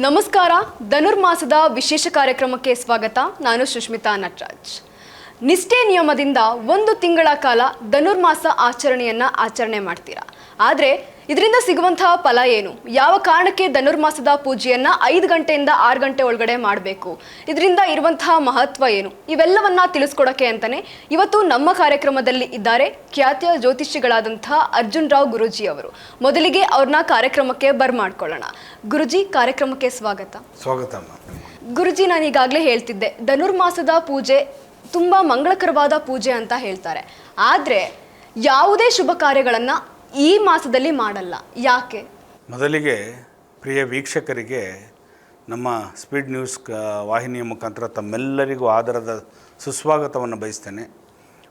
ನಮಸ್ಕಾರ. ಧನುರ್ಮಾಸದ ವಿಶೇಷ ಕಾರ್ಯಕ್ರಮಕ್ಕೆ ಸ್ವಾಗತ. ನಾನು ಸುಷ್ಮಿತಾ ನಟರಾಜ್. ನಿಷ್ಠೆ ನಿಯಮದಿಂದ ಒಂದು ತಿಂಗಳ ಕಾಲ ಧನುರ್ಮಾಸ ಆಚರಣೆಯನ್ನ ಆಚರಣೆ ಮಾಡ್ತೀರಾ. ಆದರೆ ಇದರಿಂದ ಸಿಗುವಂತಹ ಫಲ ಏನು? ಯಾವ ಕಾರಣಕ್ಕೆ ಧನುರ್ಮಾಸದ ಪೂಜೆಯನ್ನ ಐದು ಗಂಟೆಯಿಂದ ಆರು ಗಂಟೆ ಒಳಗಡೆ ಮಾಡಬೇಕು? ಇದರಿಂದ ಇರುವಂತಹ ಮಹತ್ವ ಏನು? ಇವೆಲ್ಲವನ್ನ ತಿಳಿಸ್ಕೊಡಕ್ಕೆ ಅಂತಾನೆ ಇವತ್ತು ನಮ್ಮ ಕಾರ್ಯಕ್ರಮದಲ್ಲಿ ಇದ್ದಾರೆ ಖ್ಯಾತಿಯ ಜ್ಯೋತಿಷಿಗಳಾದಂತಹ ಅರ್ಜುನ್ ರಾವ್ ಗುರುಜಿ ಅವರು. ಮೊದಲಿಗೆ ಅವ್ರನ್ನ ಕಾರ್ಯಕ್ರಮಕ್ಕೆ ಬರ್ಮಾಡ್ಕೊಳ್ಳೋಣ. ಗುರುಜಿ ಕಾರ್ಯಕ್ರಮಕ್ಕೆ ಸ್ವಾಗತ. ಸ್ವಾಗತ ಗುರುಜಿ ನಾನು ಈಗಾಗಲೇ ಹೇಳ್ತಿದ್ದೆ ಧನುರ್ಮಾಸದ ಪೂಜೆ ತುಂಬಾ ಮಂಗಳಕರವಾದ ಪೂಜೆ ಅಂತ ಹೇಳ್ತಾರೆ. ಆದ್ರೆ ಯಾವುದೇ ಶುಭ ಕಾರ್ಯಗಳನ್ನು ಈ ಮಾಸದಲ್ಲಿ ಮಾಡಲ್ಲ. ಯಾಕೆ? ಮೊದಲಿಗೆ ಪ್ರಿಯ ವೀಕ್ಷಕರಿಗೆ ನಮ್ಮ ಸ್ಪೀಡ್ ನ್ಯೂಸ್ ವಾಹಿನಿಯ ಮುಖಾಂತರ ತಮ್ಮೆಲ್ಲರಿಗೂ ಆದರದ ಸುಸ್ವಾಗತವನ್ನು ಬಯಸ್ತೇನೆ.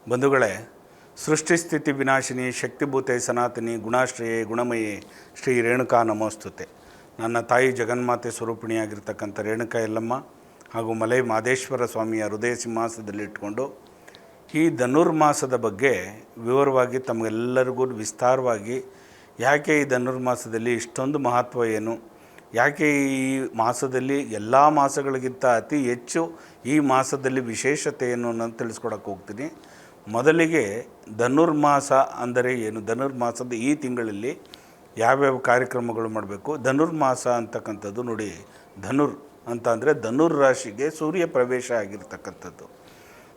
ಬಂಧುಗಳೇ, ಸೃಷ್ಟಿ ಸ್ಥಿತಿ ವಿನಾಶಿನಿ, ಶಕ್ತಿಭೂತೆ ಸನಾತನಿ, ಗುಣಾಶ್ರಯೇ ಗುಣಮಯೇ, ಶ್ರೀ ರೇಣುಕಾ ನಮೋಸ್ತುತೆ. ನನ್ನ ತಾಯಿ ಜಗನ್ಮಾತೆ ಸ್ವರೂಪಿಣಿಯಾಗಿರ್ತಕ್ಕಂಥ ರೇಣುಕಾ ಎಲ್ಲಮ್ಮ ಹಾಗೂ ಮಲೈ ಮಾದೇಶ್ವರ ಸ್ವಾಮಿಯ ಹೃದಯ ಸಿಂಹಾಸದಲ್ಲಿ ಇಟ್ಕೊಂಡು ಈ ಧನುರ್ಮಾಸದ ಬಗ್ಗೆ ವಿವರವಾಗಿ ತಮಗೆಲ್ಲರಿಗೂ ವಿಸ್ತಾರವಾಗಿ ಯಾಕೆ ಈ ಧನುರ್ಮಾಸದಲ್ಲಿ ಇಷ್ಟೊಂದು ಮಹತ್ವ ಏನು? ಯಾಕೆ ಈ ಮಾಸದಲ್ಲಿ ಎಲ್ಲ ಮಾಸಗಳಿಗಿಂತ ಅತಿ ಹೆಚ್ಚು ಈ ಮಾಸದಲ್ಲಿ ವಿಶೇಷತೆ ಏನು ಅನ್ನೋದು ತಿಳಿಸ್ಕೊಡಕ್ಕೆ ಹೋಗ್ತೀನಿ. ಮೊದಲಿಗೆ ಧನುರ್ಮಾಸ ಅಂದರೆ ಏನು? ಧನುರ್ಮಾಸದ ಈ ತಿಂಗಳಲ್ಲಿ ಯಾವ್ಯಾವ ಕಾರ್ಯಕ್ರಮಗಳು ಮಾಡಬೇಕು? ಧನುರ್ಮಾಸ ಅಂತಕ್ಕಂಥದ್ದು ನೋಡಿ, ಧನುರ್ ಅಂತ ಅಂದರೆ ಧನುರ್ ರಾಶಿಗೆ ಸೂರ್ಯ ಪ್ರವೇಶ ಆಗಿರ್ತಕ್ಕಂಥದ್ದು.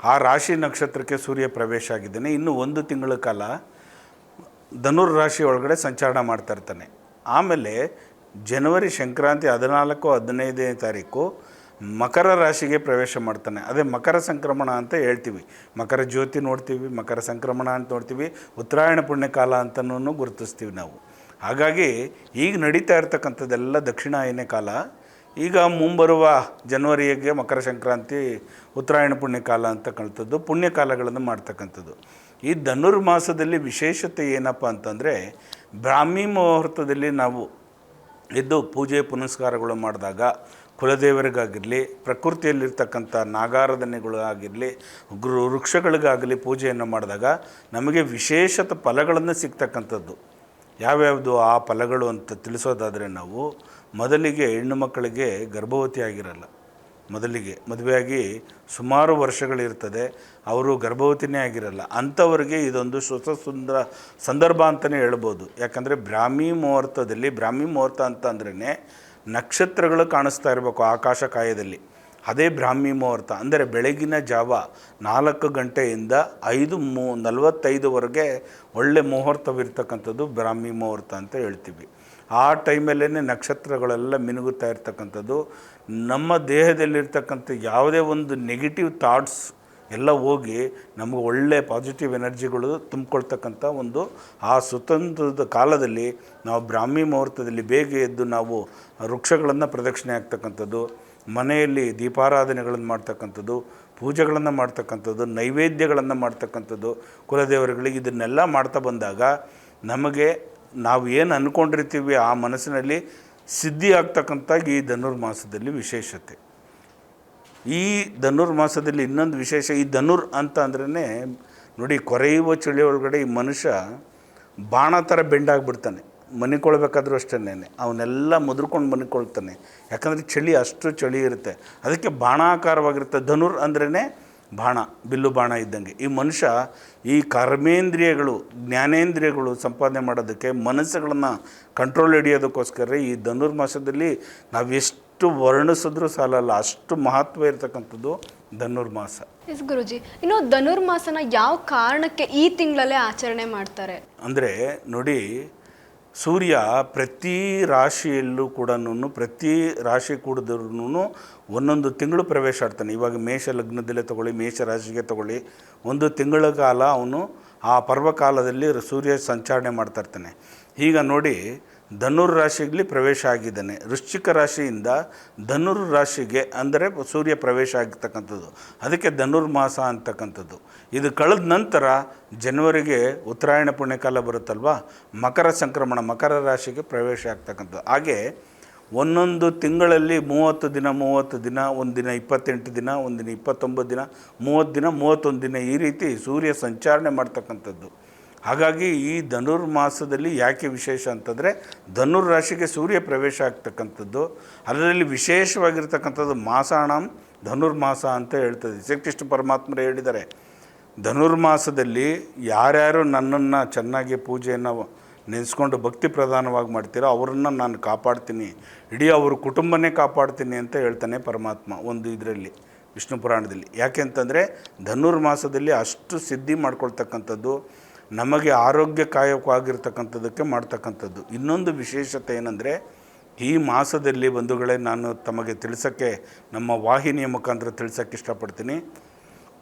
ಆ ರಾಶಿ ನಕ್ಷತ್ರಕ್ಕೆ ಸೂರ್ಯ ಪ್ರವೇಶ ಆಗಿದ್ದಾನೆ. ಇನ್ನು ಒಂದು ತಿಂಗಳ ಕಾಲ ಧನುರ್ ರಾಶಿ ಒಳಗಡೆ ಸಂಚಾರ ಮಾಡ್ತಾ ಇರ್ತಾನೆ. ಆಮೇಲೆ ಜನವರಿ ಸಂಕ್ರಾಂತಿ ಹದಿನಾಲ್ಕು, ಹದಿನೈದನೇ ತಾರೀಕು ಮಕರ ರಾಶಿಗೆ ಪ್ರವೇಶ ಮಾಡ್ತಾನೆ. ಅದೇ ಮಕರ ಸಂಕ್ರಮಣ ಅಂತ ಹೇಳ್ತೀವಿ. ಮಕರ ಜ್ಯೋತಿ ನೋಡ್ತೀವಿ, ಮಕರ ಸಂಕ್ರಮಣ ಅಂತ ನೋಡ್ತೀವಿ, ಉತ್ತರಾಯಣ ಪುಣ್ಯಕಾಲ ಅಂತನೂ ಗುರುತಿಸ್ತೀವಿ ನಾವು. ಹಾಗಾಗಿ ಈಗ ನಡೀತಾ ಇರ್ತಕ್ಕಂಥದ್ದೆಲ್ಲ ದಕ್ಷಿಣಾಯನ ಕಾಲ ಈಗ ಮುಂಬರುವ ಜನವರಿಗೆ ಮಕರ ಸಂಕ್ರಾಂತಿ ಉತ್ತರಾಯಣ ಪುಣ್ಯಕಾಲ ಅಂತಕ್ಕಂಥದ್ದು ಪುಣ್ಯಕಾಲಗಳನ್ನು ಮಾಡ್ತಕ್ಕಂಥದ್ದು. ಈ ಧನುರ್ಮಾಸದಲ್ಲಿ ವಿಶೇಷತೆ ಏನಪ್ಪ ಅಂತಂದರೆ, ಬ್ರಾಹ್ಮಿ ಮುಹೂರ್ತದಲ್ಲಿ ನಾವು ಎದ್ದು ಪೂಜೆ ಪುನಸ್ಕಾರಗಳು ಮಾಡಿದಾಗ ಕುಲದೇವರಿಗಾಗಿರಲಿ, ಪ್ರಕೃತಿಯಲ್ಲಿರ್ತಕ್ಕಂಥ ನಾಗಾರಾಧನೆಗಳು ಆಗಿರಲಿ ಗೃ ವೃಕ್ಷಗಳಿಗಾಗಲಿ ಪೂಜೆಯನ್ನು ಮಾಡಿದಾಗ ನಮಗೆ ವಿಶೇಷತ ಫಲಗಳನ್ನು ಸಿಗ್ತಕ್ಕಂಥದ್ದು. ಯಾವ್ಯಾವುದು ಆ ಫಲಗಳು ಅಂತ ತಿಳಿಸೋದಾದರೆ ನಾವು ಮೊದಲಿಗೆ ಹೆಣ್ಣು ಮಕ್ಕಳಿಗೆ ಗರ್ಭವತಿ ಆಗಿರಲ್ಲ ಮೊದಲಿಗೆ ಮದುವೆಯಾಗಿ ಸುಮಾರು ವರ್ಷಗಳಿರ್ತದೆ, ಅವರು ಗರ್ಭವತಿನೇ ಆಗಿರಲ್ಲ. ಅಂಥವ್ರಿಗೆ ಇದೊಂದು ಸುಂದರ ಸಂದರ್ಭ ಅಂತಲೇ ಹೇಳ್ಬೋದು. ಯಾಕಂದರೆ ಬ್ರಾಹ್ಮಿ ಮುಹೂರ್ತದಲ್ಲಿ, ಬ್ರಾಹ್ಮಿ ಮುಹೂರ್ತ ಅಂತ ಅಂದ್ರೇ ನಕ್ಷತ್ರಗಳು ಕಾಣಿಸ್ತಾ ಇರಬೇಕು ಆಕಾಶ ಕಾಯದಲ್ಲಿ. ಅದೇ ಬ್ರಾಹ್ಮಿ ಮುಹೂರ್ತ, ಅಂದರೆ ಬೆಳಗಿನ ಜಾವ ನಾಲ್ಕು ಗಂಟೆಯಿಂದ ಐದು ಮೂ, ನಲವತ್ತೈದುವರೆಗೆ ಒಳ್ಳೆ ಮುಹೂರ್ತವಿರ್ತಕ್ಕಂಥದ್ದು ಬ್ರಾಹ್ಮಿ ಮುಹೂರ್ತ ಅಂತ ಹೇಳ್ತೀವಿ. ಆ ಟೈಮಲ್ಲೇ ನಕ್ಷತ್ರಗಳೆಲ್ಲ ಮಿನುಗುತ್ತಾ ಇರ್ತಕ್ಕಂಥದ್ದು. ನಮ್ಮ ದೇಹದಲ್ಲಿರ್ತಕ್ಕಂಥ ಯಾವುದೇ ಒಂದು ನೆಗೆಟಿವ್ ಥಾಟ್ಸ್ ಎಲ್ಲ ಹೋಗಿ ನಮಗೆ ಒಳ್ಳೆ ಪಾಸಿಟಿವ್ ಎನರ್ಜಿಗಳು ತುಂಬಿಕೊಳ್ತಕ್ಕಂಥ ಒಂದು ಆ ಸ್ವತಂತ್ರದ ಕಾಲದಲ್ಲಿ ನಾವು ಬ್ರಾಹ್ಮಿ ಮುಹೂರ್ತದಲ್ಲಿ ಬೇಗ ಎದ್ದು ನಾವು ವೃಕ್ಷಗಳನ್ನು ಪ್ರದಕ್ಷಿಣೆ ಆಗ್ತಕ್ಕಂಥದ್ದು, ಮನೆಯಲ್ಲಿ ದೀಪಾರಾಧನೆಗಳನ್ನು ಮಾಡ್ತಕ್ಕಂಥದ್ದು, ಪೂಜೆಗಳನ್ನು ಮಾಡ್ತಕ್ಕಂಥದ್ದು, ನೈವೇದ್ಯಗಳನ್ನು ಮಾಡ್ತಕ್ಕಂಥದ್ದು, ಕುಲದೇವರುಗಳಿಗೆ ಇದನ್ನೆಲ್ಲ ಮಾಡ್ತಾ ಬಂದಾಗ ನಮಗೆ ನಾವು ಏನು ಅಂದ್ಕೊಂಡಿರ್ತೀವಿ ಆ ಮನಸ್ಸಿನಲ್ಲಿ ಸಿದ್ಧಿ ಆಗ್ತಕ್ಕಂಥ ಈ ಧನುರ್ಮಾಸದಲ್ಲಿ ವಿಶೇಷತೆ. ಈ ಧನುರ್ಮಾಸದಲ್ಲಿ ಇನ್ನೊಂದು ವಿಶೇಷ, ಈ ಧನುರ್ ಅಂತ ಅಂದ್ರೇ ನೋಡಿ ಕೊರೆಯುವ ಚಳಿ ಒಳಗಡೆ ಈ ಮನುಷ್ಯ ಬಾಣ ಥರ ಬೆಂಡಾಗ್ಬಿಡ್ತಾನೆ ಮನಿಕೊಳ್ಬೇಕಾದ್ರೂ ಅಷ್ಟೇನೇ ಅವನ್ನೆಲ್ಲ ಮುದ್ರಕೊಂಡು ಮನಿಕೊಳ್ತಾನೆ. ಯಾಕಂದರೆ ಚಳಿ ಅಷ್ಟು ಚಳಿ ಇರುತ್ತೆ. ಅದಕ್ಕೆ ಬಾಣಾಕಾರವಾಗಿರುತ್ತೆ. ಧನುರ್ ಅಂದ್ರೇ ಬಾಣ ಬಿಲ್ಲು ಬಾಣ ಇದ್ದಂಗೆ. ಈ ಮನುಷ್ಯ ಈ ಕರ್ಮೇಂದ್ರಿಯಗಳು ಜ್ಞಾನೇಂದ್ರಿಯಗಳು ಸಂಪಾದನೆ ಮಾಡೋದಕ್ಕೆ ಮನಸ್ಸುಗಳನ್ನು ಕಂಟ್ರೋಲ್ ಹಿಡಿಯೋದಕ್ಕೋಸ್ಕರ ಈ ಧನುರ್ಮಾಸದಲ್ಲಿ ನಾವು ಎಷ್ಟು ವರ್ಣಿಸಿದ್ರೂ ಸಾಲಲ್ಲ ಅಷ್ಟು ಮಹತ್ವ ಇರತಕ್ಕಂಥದ್ದು ಧನುರ್ಮಾಸ. ಎಸ್ ಗುರುಜಿ. ಇನ್ನು ಧನುರ್ಮಾಸನ ಯಾವ ಕಾರಣಕ್ಕೆ ಈ ತಿಂಗಳಲ್ಲೇ ಆಚರಣೆ ಮಾಡ್ತಾರೆ? ಅಂದರೆ ನೋಡಿ ಸೂರ್ಯ ಪ್ರತಿ ರಾಶಿಯಲ್ಲೂ ಕೂಡ ಪ್ರತಿ ರಾಶಿ ಕೂಡಿದ್ರೂ ಒಂದೊಂದು ತಿಂಗಳು ಪ್ರವೇಶ ಆಡ್ತಾನೆ ಇವಾಗ ಮೇಷ ಲಗ್ನದಲ್ಲೇ ತಗೊಳ್ಳಿ, ಮೇಷ ರಾಶಿಗೆ ತಗೊಳ್ಳಿ, ಒಂದು ತಿಂಗಳ ಕಾಲ ಅವನು ಆ ಪರ್ವಕಾಲದಲ್ಲಿ ಸೂರ್ಯ ಸಂಚಾರಣೆ ಮಾಡ್ತಾ ಇರ್ತಾನೆ. ಈಗ ನೋಡಿ ಧನುರ್ ರಾಶಿಯಲ್ಲಿ ಪ್ರವೇಶ ಆಗಿದ್ದಾನೆ. ವೃಶ್ಚಿಕ ರಾಶಿಯಿಂದ ಧನುರ್ ರಾಶಿಗೆ ಅಂದರೆ ಸೂರ್ಯ ಪ್ರವೇಶ ಆಗಿರ್ತಕ್ಕಂಥದ್ದು ಅದಕ್ಕೆ ಧನುರ್ಮಾಸ ಅಂತಕ್ಕಂಥದ್ದು. ಇದು ಕಳೆದ ನಂತರ ಜನವರಿಗೆ ಉತ್ತರಾಯಣ ಪುಣ್ಯಕಾಲ ಬರುತ್ತಲ್ವ? ಮಕರ ಸಂಕ್ರಮಣ, ಮಕರ ರಾಶಿಗೆ ಪ್ರವೇಶ ಆಗ್ತಕ್ಕಂಥದ್ದು. ಹಾಗೆ ಒಂದೊಂದು ತಿಂಗಳಲ್ಲಿ ಮೂವತ್ತು ದಿನ ಮೂವತ್ತು ದಿನ, ಒಂದು ದಿನ ಇಪ್ಪತ್ತೆಂಟು ದಿನ, ಒಂದು ದಿನ ಇಪ್ಪತ್ತೊಂಬತ್ತು ದಿನ, ಮೂವತ್ತು ದಿನ, ಮೂವತ್ತೊಂದು ದಿನ ಈ ರೀತಿ ಸೂರ್ಯ ಸಂಚಾರಣೆ ಮಾಡ್ತಕ್ಕಂಥದ್ದು. ಹಾಗಾಗಿ ಈ ಧನುರ್ಮಾಸದಲ್ಲಿ ಯಾಕೆ ವಿಶೇಷ ಅಂತಂದರೆ ಧನುರ್ ರಾಶಿಗೆ ಸೂರ್ಯ ಪ್ರವೇಶ ಆಗ್ತಕ್ಕಂಥದ್ದು. ಅದರಲ್ಲಿ ವಿಶೇಷವಾಗಿರ್ತಕ್ಕಂಥದ್ದು ಮಾಸಾಣಂ ಧನುರ್ಮಾಸ ಅಂತ ಹೇಳ್ತದೆ. ಶ್ರೀಕೃಷ್ಣ ಪರಮಾತ್ಮರು ಹೇಳಿದ್ದಾರೆ ಧನುರ್ಮಾಸದಲ್ಲಿ ಯಾರ್ಯಾರು ನನ್ನನ್ನು ಚೆನ್ನಾಗಿ ಪೂಜೆಯನ್ನು ನೆನೆಸ್ಕೊಂಡು ಭಕ್ತಿ ಪ್ರಧಾನವಾಗಿ ಮಾಡ್ತೀರೋ ಅವರನ್ನು ನಾನು ಕಾಪಾಡ್ತೀನಿ, ಇಡೀ ಅವ್ರ ಕುಟುಂಬನೇ ಕಾಪಾಡ್ತೀನಿ ಅಂತ ಹೇಳ್ತಾನೆ ಪರಮಾತ್ಮ ಒಂದು ಇದರಲ್ಲಿ, ವಿಷ್ಣು ಪುರಾಣದಲ್ಲಿ. ಯಾಕೆ ಅಂತಂದರೆ ಧನುರ್ಮಾಸದಲ್ಲಿ ಅಷ್ಟು ಸಿದ್ಧಿ ಮಾಡ್ಕೊಳ್ತಕ್ಕಂಥದ್ದು ನಮಗೆ ಆರೋಗ್ಯಕಾಯಕವಾಗಿರ್ತಕ್ಕಂಥದ್ದಕ್ಕೆ ಮಾಡ್ತಕ್ಕಂಥದ್ದು. ಇನ್ನೊಂದು ವಿಶೇಷತೆ ಏನಂದರೆ, ಈ ಮಾಸದಲ್ಲಿ ಬಂಧುಗಳೇ ನಾನು ತಮಗೆ ತಿಳಿಸೋಕ್ಕೆ, ನಮ್ಮ ವಾಹಿನಿಯ ಮುಖಾಂತರ ತಿಳಿಸೋಕ್ಕೆ ಇಷ್ಟಪಡ್ತೀನಿ.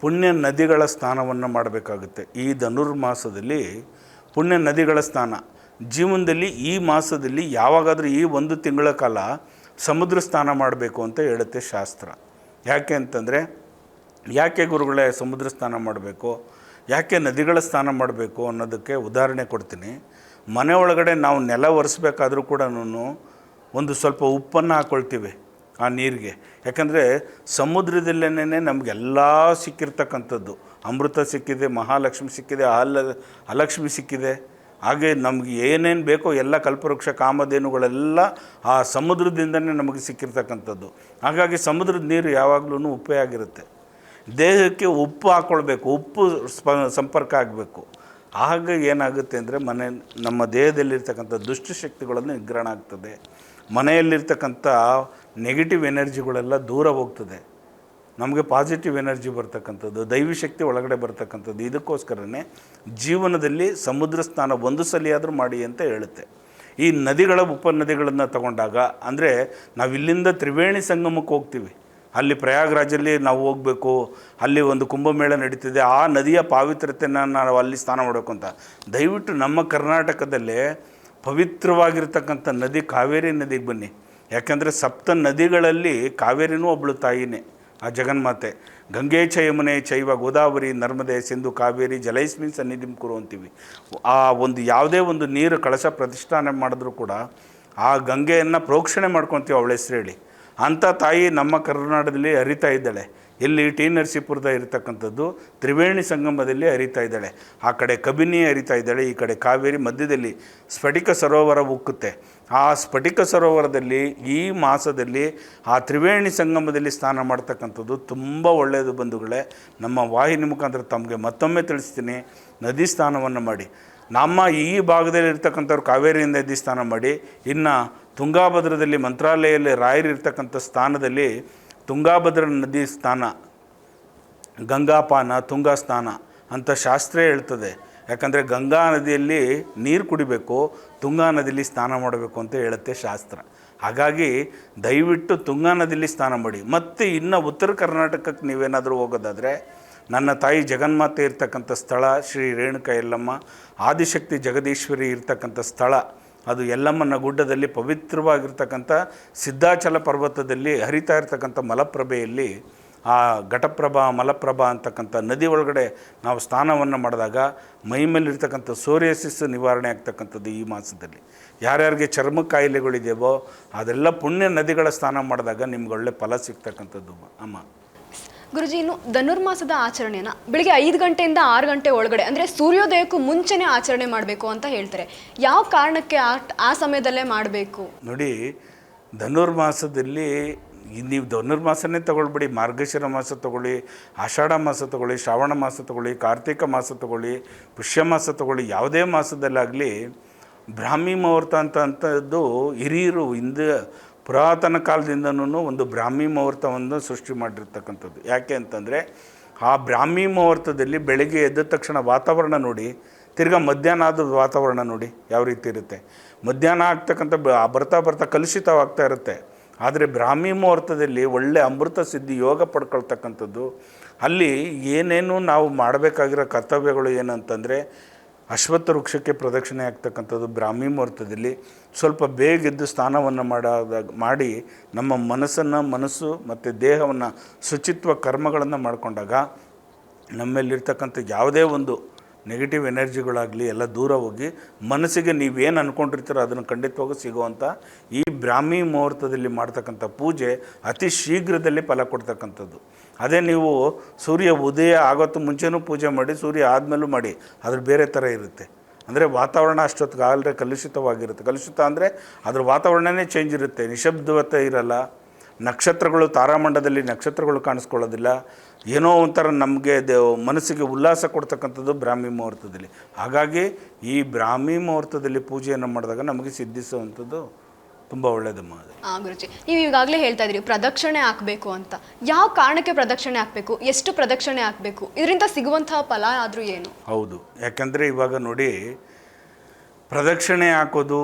ಪುಣ್ಯ ನದಿಗಳ ಸ್ನಾನವನ್ನು ಮಾಡಬೇಕಾಗುತ್ತೆ. ಈ ಧನುರ್ಮಾಸದಲ್ಲಿ ಪುಣ್ಯ ನದಿಗಳ ಸ್ನಾನ. ಜೀವನದಲ್ಲಿ ಈ ಮಾಸದಲ್ಲಿ ಯಾವಾಗಾದರೂ ಈ ಒಂದು ತಿಂಗಳ ಕಾಲ ಸಮುದ್ರ ಸ್ನಾನ ಮಾಡಬೇಕು ಅಂತ ಹೇಳುತ್ತೆ ಶಾಸ್ತ್ರ. ಯಾಕೆ ಅಂತಂದರೆ, ಯಾಕೆ ಗುರುಗಳೇ ಸಮುದ್ರ ಸ್ನಾನ ಮಾಡಬೇಕು? ಯಾಕೆ ನದಿಗಳ ಸ್ನಾನ ಮಾಡಬೇಕು ಅನ್ನೋದಕ್ಕೆ ಉದಾಹರಣೆ ಕೊಡ್ತೀನಿ. ಮನೆ ಒಳಗಡೆ ನಾವು ನೆಲ ಒರೆಸ್ಬೇಕಾದ್ರೂ ಕೂಡ ಒಂದು ಸ್ವಲ್ಪ ಉಪ್ಪನ್ನು ಹಾಕ್ಕೊಳ್ತೀವಿ ಆ ನೀರಿಗೆ. ಯಾಕಂದರೆ ಸಮುದ್ರದಲ್ಲೇನೆ ನಮಗೆಲ್ಲ ಸಿಕ್ಕಿರ್ತಕ್ಕಂಥದ್ದು. ಅಮೃತ ಸಿಕ್ಕಿದೆ, ಮಹಾಲಕ್ಷ್ಮಿ ಸಿಕ್ಕಿದೆ ಅಲ ಅಲಕ್ಷ್ಮಿ ಸಿಕ್ಕಿದೆ. ಹಾಗೆ ನಮಗೆ ಏನೇನು ಬೇಕೋ ಎಲ್ಲ ಕಲ್ಪವೃಕ್ಷ, ಕಾಮಧೇನುಗಳೆಲ್ಲ ಆ ಸಮುದ್ರದಿಂದನೇ ನಮಗೆ ಸಿಕ್ಕಿರ್ತಕ್ಕಂಥದ್ದು. ಹಾಗಾಗಿ ಸಮುದ್ರದ ನೀರು ಯಾವಾಗಲೂ ಉಪ್ಪೇ ಆಗಿರುತ್ತೆ. ದೇಹಕ್ಕೆ ಉಪ್ಪು ಹಾಕ್ಕೊಳ್ಬೇಕು ಉಪ್ಪು ಸ್ಪ, ಸಂಪರ್ಕ ಆಗಬೇಕು. ಆಗ ಏನಾಗುತ್ತೆ ಅಂದರೆ ಮನೆ, ನಮ್ಮ ದೇಹದಲ್ಲಿರ್ತಕ್ಕಂಥ ದುಷ್ಟಶಕ್ತಿಗಳನ್ನು ನಿಗ್ರಹಣ ಆಗ್ತದೆ. ಮನೆಯಲ್ಲಿರ್ತಕ್ಕಂಥ ನೆಗೆಟಿವ್ ಎನರ್ಜಿಗಳೆಲ್ಲ ದೂರ ಹೋಗ್ತದೆ. ನಮಗೆ ಪಾಸಿಟಿವ್ ಎನರ್ಜಿ ಬರ್ತಕ್ಕಂಥದ್ದು ದೈವಿಶಕ್ತಿ ಒಳಗಡೆ ಬರ್ತಕ್ಕಂಥದ್ದು, ಇದಕ್ಕೋಸ್ಕರನೇ ಜೀವನದಲ್ಲಿ ಸಮುದ್ರ ಸ್ನಾನ ಒಂದು ಸಲಿಯಾದರೂ ಮಾಡಿ ಅಂತ ಹೇಳುತ್ತೆ. ಈ ನದಿಗಳ ಉಪನದಿಗಳನ್ನು ತಗೊಂಡಾಗ ಅಂದರೆ ನಾವು ಇಲ್ಲಿಂದ ತ್ರಿವೇಣಿ ಸಂಗಮಕ್ಕೆ ಹೋಗ್ತೀವಿ. ಅಲ್ಲಿ ಪ್ರಯಾಗ್ರಾಜಲ್ಲಿ ನಾವು ಹೋಗಬೇಕು, ಅಲ್ಲಿ ಒಂದು ಕುಂಭಮೇಳ ನಡೀತಿದೆ, ಆ ನದಿಯ ಪಾವಿತ್ರತೆಯನ್ನು ನಾವು ಅಲ್ಲಿ ಸ್ನಾನ ಮಾಡಬೇಕು ಅಂತ. ದಯವಿಟ್ಟು ನಮ್ಮ ಕರ್ನಾಟಕದಲ್ಲೇ ಪವಿತ್ರವಾಗಿರ್ತಕ್ಕಂಥ ನದಿ ಕಾವೇರಿ ನದಿಗೆ ಬನ್ನಿ. ಯಾಕೆಂದರೆ ಸಪ್ತ ನದಿಗಳಲ್ಲಿ ಕಾವೇರಿನೂ ಒಬ್ಬಳು ತಾಯಿನೇ, ಆ ಜಗನ್ಮಾತೆ. ಗಂಗೆ ಚಯಮನೆ ಯಮುನೆ ಚೈವ ಗೋದಾವರಿ, ನರ್ಮದೆ, ಸಿಂಧು, ಕಾವೇರಿ ಜಲೈಸ್ಮಿನ್ ಸನ್ನಿಧಿಮ್ ಕುರು ಅಂತೀವಿ. ಆ ಒಂದು ಯಾವುದೇ ಒಂದು ನೀರು ಕಳಶ ಪ್ರತಿಷ್ಠಾನ ಮಾಡಿದ್ರೂ ಕೂಡ ಆ ಗಂಗೆಯನ್ನು ಪ್ರೋಕ್ಷಣೆ ಮಾಡ್ಕೊತೀವಿ ಅವಳ ಹೆಸರು ಹೇಳಿ. ಅಂಥ ತಾಯಿ ನಮ್ಮ ಕರ್ನಾಟಕದಲ್ಲಿ ಹರಿತಾ ಇದ್ದಾಳೆ. ಇಲ್ಲಿ ಟಿ ನರಸೀಪುರದ ಇರತಕ್ಕಂಥದ್ದು ತ್ರಿವೇಣಿ ಸಂಗಮದಲ್ಲಿ ಹರಿತಾ ಇದ್ದಾಳೆ. ಆ ಕಡೆ ಕಬಿನಿ ಹರಿತಾ ಇದ್ದಾಳೆ, ಈ ಕಡೆ ಕಾವೇರಿ ಮಧ್ಯದಲ್ಲಿ ಸ್ಫಟಿಕ ಸರೋವರ ಉಕ್ಕುತ್ತೆ. ಆ ಸ್ಫಟಿಕ ಸರೋವರದಲ್ಲಿ ಈ ಮಾಸದಲ್ಲಿ ಆ ತ್ರಿವೇಣಿ ಸಂಗಮದಲ್ಲಿ ಸ್ನಾನ ಮಾಡ್ತಕ್ಕಂಥದ್ದು ತುಂಬ ಒಳ್ಳೆಯದು ಬಂಧುಗಳೇ. ನಮ್ಮ ವಾಹಿನಿ ಮುಖಾಂತರ ತಮಗೆ ಮತ್ತೊಮ್ಮೆ ತಿಳಿಸ್ತೀನಿ, ನದಿ ಸ್ನಾನವನ್ನು ಮಾಡಿ. ನಮ್ಮ ಈ ಭಾಗದಲ್ಲಿ ಇರ್ತಕ್ಕಂಥವ್ರು ಕಾವೇರಿಯಿಂದ ನದಿ ಸ್ನಾನ ಮಾಡಿ, ಇನ್ನು ತುಂಗಾಭದ್ರದಲ್ಲಿ ಮಂತ್ರಾಲಯದಲ್ಲಿ ರಾಯರಿರ್ತಕ್ಕಂಥ ಸ್ಥಾನದಲ್ಲಿ ತುಂಗಾಭದ್ರ ನದಿ ಸ್ಥಾನ, ಗಂಗಾಪಾನ, ತುಂಗಾ ಸ್ನಾನ ಅಂತ ಶಾಸ್ತ್ರ ಹೇಳ್ತದೆ. ಯಾಕಂದರೆ ಗಂಗಾ ನದಿಯಲ್ಲಿ ನೀರು ಕುಡಿಬೇಕು, ತುಂಗಾ ನದಿಯಲ್ಲಿ ಸ್ನಾನ ಮಾಡಬೇಕು ಅಂತ ಹೇಳುತ್ತೆ ಶಾಸ್ತ್ರ. ಹಾಗಾಗಿ ದಯವಿಟ್ಟು ತುಂಗಾ ನದಿಯಲ್ಲಿ ಸ್ನಾನ ಮಾಡಿ. ಮತ್ತು ಇನ್ನು ಉತ್ತರ ಕರ್ನಾಟಕಕ್ಕೆ ನೀವೇನಾದರೂ ಹೋಗೋದಾದರೆ, ನನ್ನ ತಾಯಿ ಜಗನ್ಮಾತೆ ಇರ್ತಕ್ಕಂಥ ಸ್ಥಳ ಶ್ರೀ ರೇಣುಕಾ ಯಲ್ಲಮ್ಮ ಆದಿಶಕ್ತಿ ಜಗದೀಶ್ವರಿ ಇರ್ತಕ್ಕಂಥ ಸ್ಥಳ. ಅದು ಯಲ್ಲಮ್ಮನ ಗುಡ್ಡದಲ್ಲಿ ಪವಿತ್ರವಾಗಿರ್ತಕ್ಕಂಥ ಸಿದ್ಧಾಚಲ ಪರ್ವತದಲ್ಲಿ ಹರಿತಾ ಇರ್ತಕ್ಕಂಥ ಮಲಪ್ರಭೆಯಲ್ಲಿ ಆ ಘಟಪ್ರಭಾ, ಮಲಪ್ರಭಾ ಅಂತಕ್ಕಂಥ ನದಿ ಒಳಗಡೆ ನಾವು ಸ್ನಾನವನ್ನು ಮಾಡಿದಾಗ ಮೈಮೇಲಿರ್ತಕ್ಕಂಥ ಸೋರಿಯಸಿಸ್ ನಿವಾರಣೆ ಆಗ್ತಕ್ಕಂಥದ್ದು ಈ ಮಾಸದಲ್ಲಿ. ಯಾರ್ಯಾರಿಗೆ ಚರ್ಮ ಕಾಯಿಲೆಗಳಿದೆಯೋ ಅದೆಲ್ಲ ಪುಣ್ಯ ನದಿಗಳ ಸ್ನಾನ ಮಾಡಿದಾಗ ನಿಮ್ಗೆ ಒಳ್ಳೆ ಫಲ ಸಿಗ್ತಕ್ಕಂಥದ್ದು ಅಮ್ಮ. ಗುರುಜಿ, ಇನ್ನು ಧನುರ್ಮಾಸದ ಆಚರಣೆಯನ್ನ ಬೆಳಿಗ್ಗೆ ಐದು ಗಂಟೆಯಿಂದ ಆರು ಗಂಟೆ ಒಳಗಡೆ, ಅಂದ್ರೆ ಸೂರ್ಯೋದಯಕ್ಕೂ ಮುಂಚೆನೆ ಆಚರಣೆ ಮಾಡಬೇಕು ಅಂತ ಹೇಳ್ತಾರೆ. ಯಾವ ಕಾರಣಕ್ಕೆ ಆ ಸಮಯದಲ್ಲೇ ಮಾಡಬೇಕು? ನೋಡಿ, ಧನುರ್ಮಾಸದಲ್ಲಿ ನೀವು ಧನುರ್ಮಾಸನೇ ತಗೊಳ್ಬಿಡಿ, ಮಾರ್ಗಶಿರ ಮಾಸ ತಗೊಳ್ಳಿ, ಆಷಾಢ ಮಾಸ ತಗೊಳ್ಳಿ, ಶ್ರಾವಣ ಮಾಸ ತಗೊಳ್ಳಿ, ಕಾರ್ತಿಕ ಮಾಸ ತಗೊಳ್ಳಿ, ಪುಷ್ಯ ಮಾಸ ತಗೊಳ್ಳಿ, ಯಾವುದೇ ಮಾಸದಲ್ಲಾಗಲಿ ಬ್ರಾಹ್ಮಿ ಮುಹೂರ್ತ ಅಂತ ಅಂಥದ್ದು ಹಿರಿಯರು ಹಿಂದೆ ಪುರಾತನ ಕಾಲದಿಂದನೂ ಒಂದು ಬ್ರಾಹ್ಮಿ ಮುಹೂರ್ತವನ್ನು ಸೃಷ್ಟಿ ಮಾಡಿರ್ತಕ್ಕಂಥದ್ದು. ಯಾಕೆ ಅಂತಂದರೆ, ಆ ಬ್ರಾಹ್ಮಿ ಮುಹೂರ್ತದಲ್ಲಿ ಬೆಳಗ್ಗೆ ಎದ್ದ ತಕ್ಷಣ ವಾತಾವರಣ ನೋಡಿ, ತಿರ್ಗಾ ಮಧ್ಯಾಹ್ನ ಆದ ವಾತಾವರಣ ನೋಡಿ ಯಾವ ರೀತಿ ಇರುತ್ತೆ. ಮಧ್ಯಾಹ್ನ ಆಗ್ತಕ್ಕಂಥ ಬರ್ತಾ ಬರ್ತಾ ಕಲುಷಿತವಾಗ್ತಾ ಇರುತ್ತೆ. ಆದರೆ ಬ್ರಾಹ್ಮಿ ಮುಹೂರ್ತದಲ್ಲಿ ಒಳ್ಳೆ ಅಮೃತ ಸಿದ್ಧಿ ಯೋಗ ಪಡ್ಕೊಳ್ತಕ್ಕಂಥದ್ದು, ಅಲ್ಲಿ ಏನೇನು ನಾವು ಮಾಡಬೇಕಾಗಿರೋ ಕರ್ತವ್ಯಗಳು ಏನಂತಂದರೆ ಅಶ್ವತ್ಥ ವೃಕ್ಷಕ್ಕೆ ಪ್ರದಕ್ಷಿಣೆ ಆಗ್ತಕ್ಕಂಥದ್ದು ಬ್ರಾಹ್ಮಿ ಮುಹೂರ್ತದಲ್ಲಿ ಸ್ವಲ್ಪ ಬೇಗ ಎದ್ದು ಸ್ನಾನವನ್ನು ಮಾಡಾದ ಮಾಡಿ ನಮ್ಮ ಮನಸ್ಸನ್ನು, ಮನಸ್ಸು ಮತ್ತು ದೇಹವನ್ನು ಶುಚಿತ್ವ ಕರ್ಮಗಳನ್ನು ಮಾಡಿಕೊಂಡಾಗ ನಮ್ಮಲ್ಲಿರ್ತಕ್ಕಂಥ ಯಾವುದೇ ಒಂದು ನೆಗೆಟಿವ್ ಎನರ್ಜಿಗಳಾಗಲಿ ಎಲ್ಲ ದೂರ ಹೋಗಿ ಮನಸ್ಸಿಗೆ ನೀವೇನು ಅಂದ್ಕೊಂಡಿರ್ತೀರೋ ಅದನ್ನು ಖಂಡಿತವಾಗೂ ಸಿಗುವಂಥ ಈ ಬ್ರಾಹ್ಮಿ ಮುಹೂರ್ತದಲ್ಲಿ ಮಾಡ್ತಕ್ಕಂಥ ಪೂಜೆ ಅತಿ ಶೀಘ್ರದಲ್ಲಿ ಫಲ ಕೊಡ್ತಕ್ಕಂಥದ್ದು. ಅದೇ ನೀವು ಸೂರ್ಯ ಉದಯ ಆಗೋತ್ತು ಮುಂಚೆನೂ ಪೂಜೆ ಮಾಡಿ, ಸೂರ್ಯ ಆದಮೇಲೂ ಮಾಡಿ, ಅದ್ರ ಬೇರೆ ಥರ ಇರುತ್ತೆ. ಅಂದರೆ ವಾತಾವರಣ ಅಷ್ಟೊತ್ತಿಗೆ ಆಗಲೇ ಕಲುಷಿತವಾಗಿರುತ್ತೆ. ಕಲುಷಿತ ಅಂದರೆ ಅದ್ರ ವಾತಾವರಣನೇ ಚೇಂಜ್ ಇರುತ್ತೆ. ನಿಶಬ್ದತೆ ಇರಲ್ಲ. ನಕ್ಷತ್ರಗಳು ತಾರಾಮಂಡದಲ್ಲಿ ನಕ್ಷತ್ರಗಳು ಕಾಣಿಸ್ಕೊಳ್ಳೋದಿಲ್ಲ. ಏನೋ ಒಂಥರ ನಮಗೆ ದೇ ಮನಸ್ಸಿಗೆ ಉಲ್ಲಾಸ ಕೊಡ್ತಕ್ಕಂಥದ್ದು ಬ್ರಾಹ್ಮಿ ಮುಹೂರ್ತದಲ್ಲಿ. ಹಾಗಾಗಿ ಈ ಬ್ರಾಹ್ಮಿ ಮುಹೂರ್ತದಲ್ಲಿ ಪೂಜೆಯನ್ನು ಮಾಡಿದಾಗ ನಮಗೆ ಸಿದ್ಧಿಸುವಂಥದ್ದು ತುಂಬ ಒಳ್ಳೆಯದು ಅದು. ಆ ಗುರುಜಿ ನೀವು ಈಗಾಗಲೇ ಹೇಳ್ತಾ ಇದ್ರಿ ಪ್ರದಕ್ಷಿಣೆ ಹಾಕಬೇಕು ಅಂತ. ಯಾವ ಕಾರಣಕ್ಕೆ ಪ್ರದಕ್ಷಿಣೆ ಹಾಕಬೇಕು ಎಷ್ಟು ಪ್ರದಕ್ಷಿಣೆ ಹಾಕಬೇಕು ಇದರಿಂದ ಸಿಗುವಂತಹ ಫಲ ಆದರೂ ಏನು? ಹೌದು ಯಾಕಂದರೆ ಇವಾಗ ನೋಡಿ ಪ್ರದಕ್ಷಿಣೆ ಹಾಕೋದು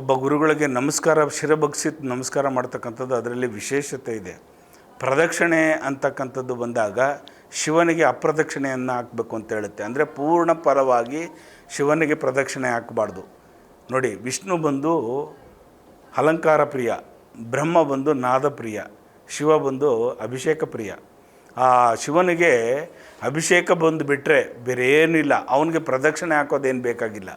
ಒಬ್ಬ ಗುರುಗಳಿಗೆ ನಮಸ್ಕಾರ ಶಿರಬಗ್ಸಿ ನಮಸ್ಕಾರ ಮಾಡ್ತಕ್ಕಂಥದ್ದು ಅದರಲ್ಲಿ ವಿಶೇಷತೆ ಇದೆ. ಪ್ರದಕ್ಷಿಣೆ ಅಂತಕ್ಕಂಥದ್ದು ಬಂದಾಗ ಶಿವನಿಗೆ ಅಪ್ರದಕ್ಷಿಣೆಯನ್ನು ಹಾಕಬೇಕು ಅಂತ ಹೇಳುತ್ತೆ. ಅಂದರೆ ಪೂರ್ಣ ಪರವಾಗಿ ಶಿವನಿಗೆ ಪ್ರದಕ್ಷಿಣೆ ಹಾಕಬಾರ್ದು. ನೋಡಿ ವಿಷ್ಣು ಬಂದು ಅಲಂಕಾರ ಪ್ರಿಯ, ಬ್ರಹ್ಮ ಬಂದು ನಾದ ಪ್ರಿಯ, ಶಿವ ಬಂದು ಅಭಿಷೇಕ ಪ್ರಿಯ. ಆ ಶಿವನಿಗೆ ಅಭಿಷೇಕ ಬಂದು ಬಿಟ್ಟರೆ ಬೇರೆ ಏನಿಲ್ಲ ಅವನಿಗೆ ಪ್ರದಕ್ಷಿಣೆ ಹಾಕೋದೇನು ಬೇಕಾಗಿಲ್ಲ.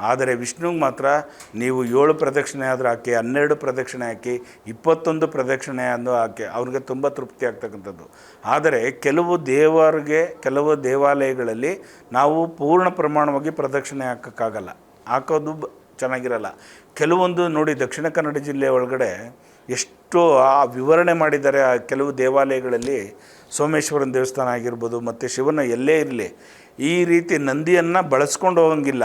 ಆದರೆ ವಿಷ್ಣುಗೆ ಮಾತ್ರ ನೀವು ಏಳು ಪ್ರದಕ್ಷಿಣೆ ಆದರೂ ಹಾಕಿ, ಹನ್ನೆರಡು ಪ್ರದಕ್ಷಿಣೆ ಹಾಕಿ, ಇಪ್ಪತ್ತೊಂದು ಪ್ರದಕ್ಷಿಣೆ ಅಂದು ಹಾಕಿ ಅವ್ರಿಗೆ ತುಂಬ ತೃಪ್ತಿ ಆಗ್ತಕ್ಕಂಥದ್ದು. ಆದರೆ ಕೆಲವು ದೇವರಿಗೆ, ಕೆಲವು ದೇವಾಲಯಗಳಲ್ಲಿ ನಾವು ಪೂರ್ಣ ಪ್ರಮಾಣವಾಗಿ ಪ್ರದಕ್ಷಿಣೆ ಹಾಕೋಕ್ಕಾಗಲ್ಲ. ಹಾಕೋದು ಚೆನ್ನಾಗಿರಲ್ಲ. ಕೆಲವೊಂದು ನೋಡಿ ದಕ್ಷಿಣ ಕನ್ನಡ ಜಿಲ್ಲೆ ಒಳಗಡೆ ಎಷ್ಟು ಆ ವಿವರಣೆ ಮಾಡಿದ್ದಾರೆ ಆ ಕೆಲವು ದೇವಾಲಯಗಳಲ್ಲಿ. ಸೋಮೇಶ್ವರನ ದೇವಸ್ಥಾನ ಆಗಿರ್ಬೋದು, ಮತ್ತು ಶಿವನ ಎಲ್ಲೇ ಇರಲಿ, ಈ ರೀತಿ ನಂದಿಯನ್ನು ಬಳಸ್ಕೊಂಡು ಹೋಗಂಗಿಲ್ಲ.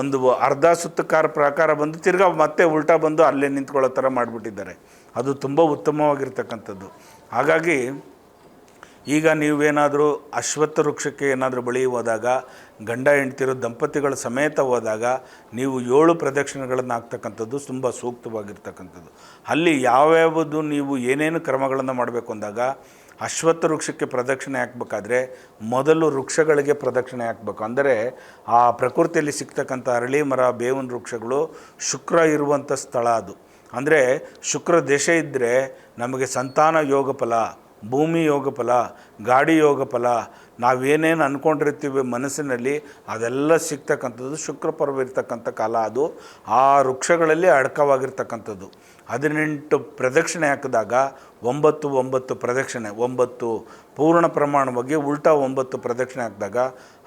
ಒಂದು ಅರ್ಧ ಸುತ್ತಕಾರ ಪ್ರಕಾರ ಬಂದು ತಿರ್ಗಾ ಮತ್ತೆ ಉಲ್ಟಾ ಬಂದು ಅಲ್ಲೇ ನಿಂತ್ಕೊಳ್ಳೋ ಥರ ಮಾಡಿಬಿಟ್ಟಿದ್ದಾರೆ. ಅದು ತುಂಬ ಉತ್ತಮವಾಗಿರ್ತಕ್ಕಂಥದ್ದು. ಹಾಗಾಗಿ ಈಗ ನೀವೇನಾದರೂ ಅಶ್ವತ್ಥ ವೃಕ್ಷಕ್ಕೆ ಏನಾದರೂ ಬಳಿ ಹೋದಾಗ ಗಂಡ ಹೆಂಡ್ತಿರೋ ದಂಪತಿಗಳ ಸಮೇತ ಹೋದಾಗ ನೀವು ಏಳು ಪ್ರದಕ್ಷಿಣೆಗಳನ್ನು ಹಾಕ್ತಕ್ಕಂಥದ್ದು ತುಂಬ ಸೂಕ್ತವಾಗಿರ್ತಕ್ಕಂಥದ್ದು. ಅಲ್ಲಿ ಯಾವ್ಯಾವುದು ನೀವು ಏನೇನು ಕ್ರಮಗಳನ್ನು ಮಾಡಬೇಕು ಅಂದಾಗ, ಅಶ್ವತ್ಥ ವೃಕ್ಷಕ್ಕೆ ಪ್ರದಕ್ಷಿಣೆ ಹಾಕಬೇಕಾದ್ರೆ ಮೊದಲು ವೃಕ್ಷಗಳಿಗೆ ಪ್ರದಕ್ಷಿಣೆ ಹಾಕಬೇಕು. ಅಂದರೆ ಆ ಪ್ರಕೃತಿಯಲ್ಲಿ ಸಿಗ್ತಕ್ಕಂಥ ಅರಳಿ ಮರ, ಬೇವಿನ ವೃಕ್ಷಗಳು ಶುಕ್ರ ಇರುವಂಥ ಸ್ಥಳ ಅದು. ಅಂದರೆ ಶುಕ್ರ ದೇಶ ಇದ್ದರೆ ನಮಗೆ ಸಂತಾನ ಯೋಗ ಫಲ ಭೂಮಿ ಯೋಗ ಫಲ, ಗಾಡಿ ಯೋಗ ಫಲ, ನಾವೇನೇನು ಅಂದ್ಕೊಂಡಿರ್ತೀವಿ ಮನಸ್ಸಿನಲ್ಲಿ ಅದೆಲ್ಲ ಸಿಗ್ತಕ್ಕಂಥದ್ದು ಶುಕ್ರ ಪರ್ವ ಇರ್ತಕ್ಕಂಥ ಕಾಲ ಅದು. ಆ ವೃಕ್ಷಗಳಲ್ಲಿ ಅಡಕವಾಗಿರ್ತಕ್ಕಂಥದ್ದು. ಹದಿನೆಂಟು ಪ್ರದಕ್ಷಿಣೆ ಹಾಕಿದಾಗ ಒಂಬತ್ತು ಒಂಬತ್ತು ಪ್ರದಕ್ಷಿಣೆ, ಒಂಬತ್ತು ಪೂರ್ಣ ಪ್ರಮಾಣವಾಗಿ ಉಲ್ಟಾ ಒಂಬತ್ತು ಪ್ರದಕ್ಷಿಣೆ ಹಾಕಿದಾಗ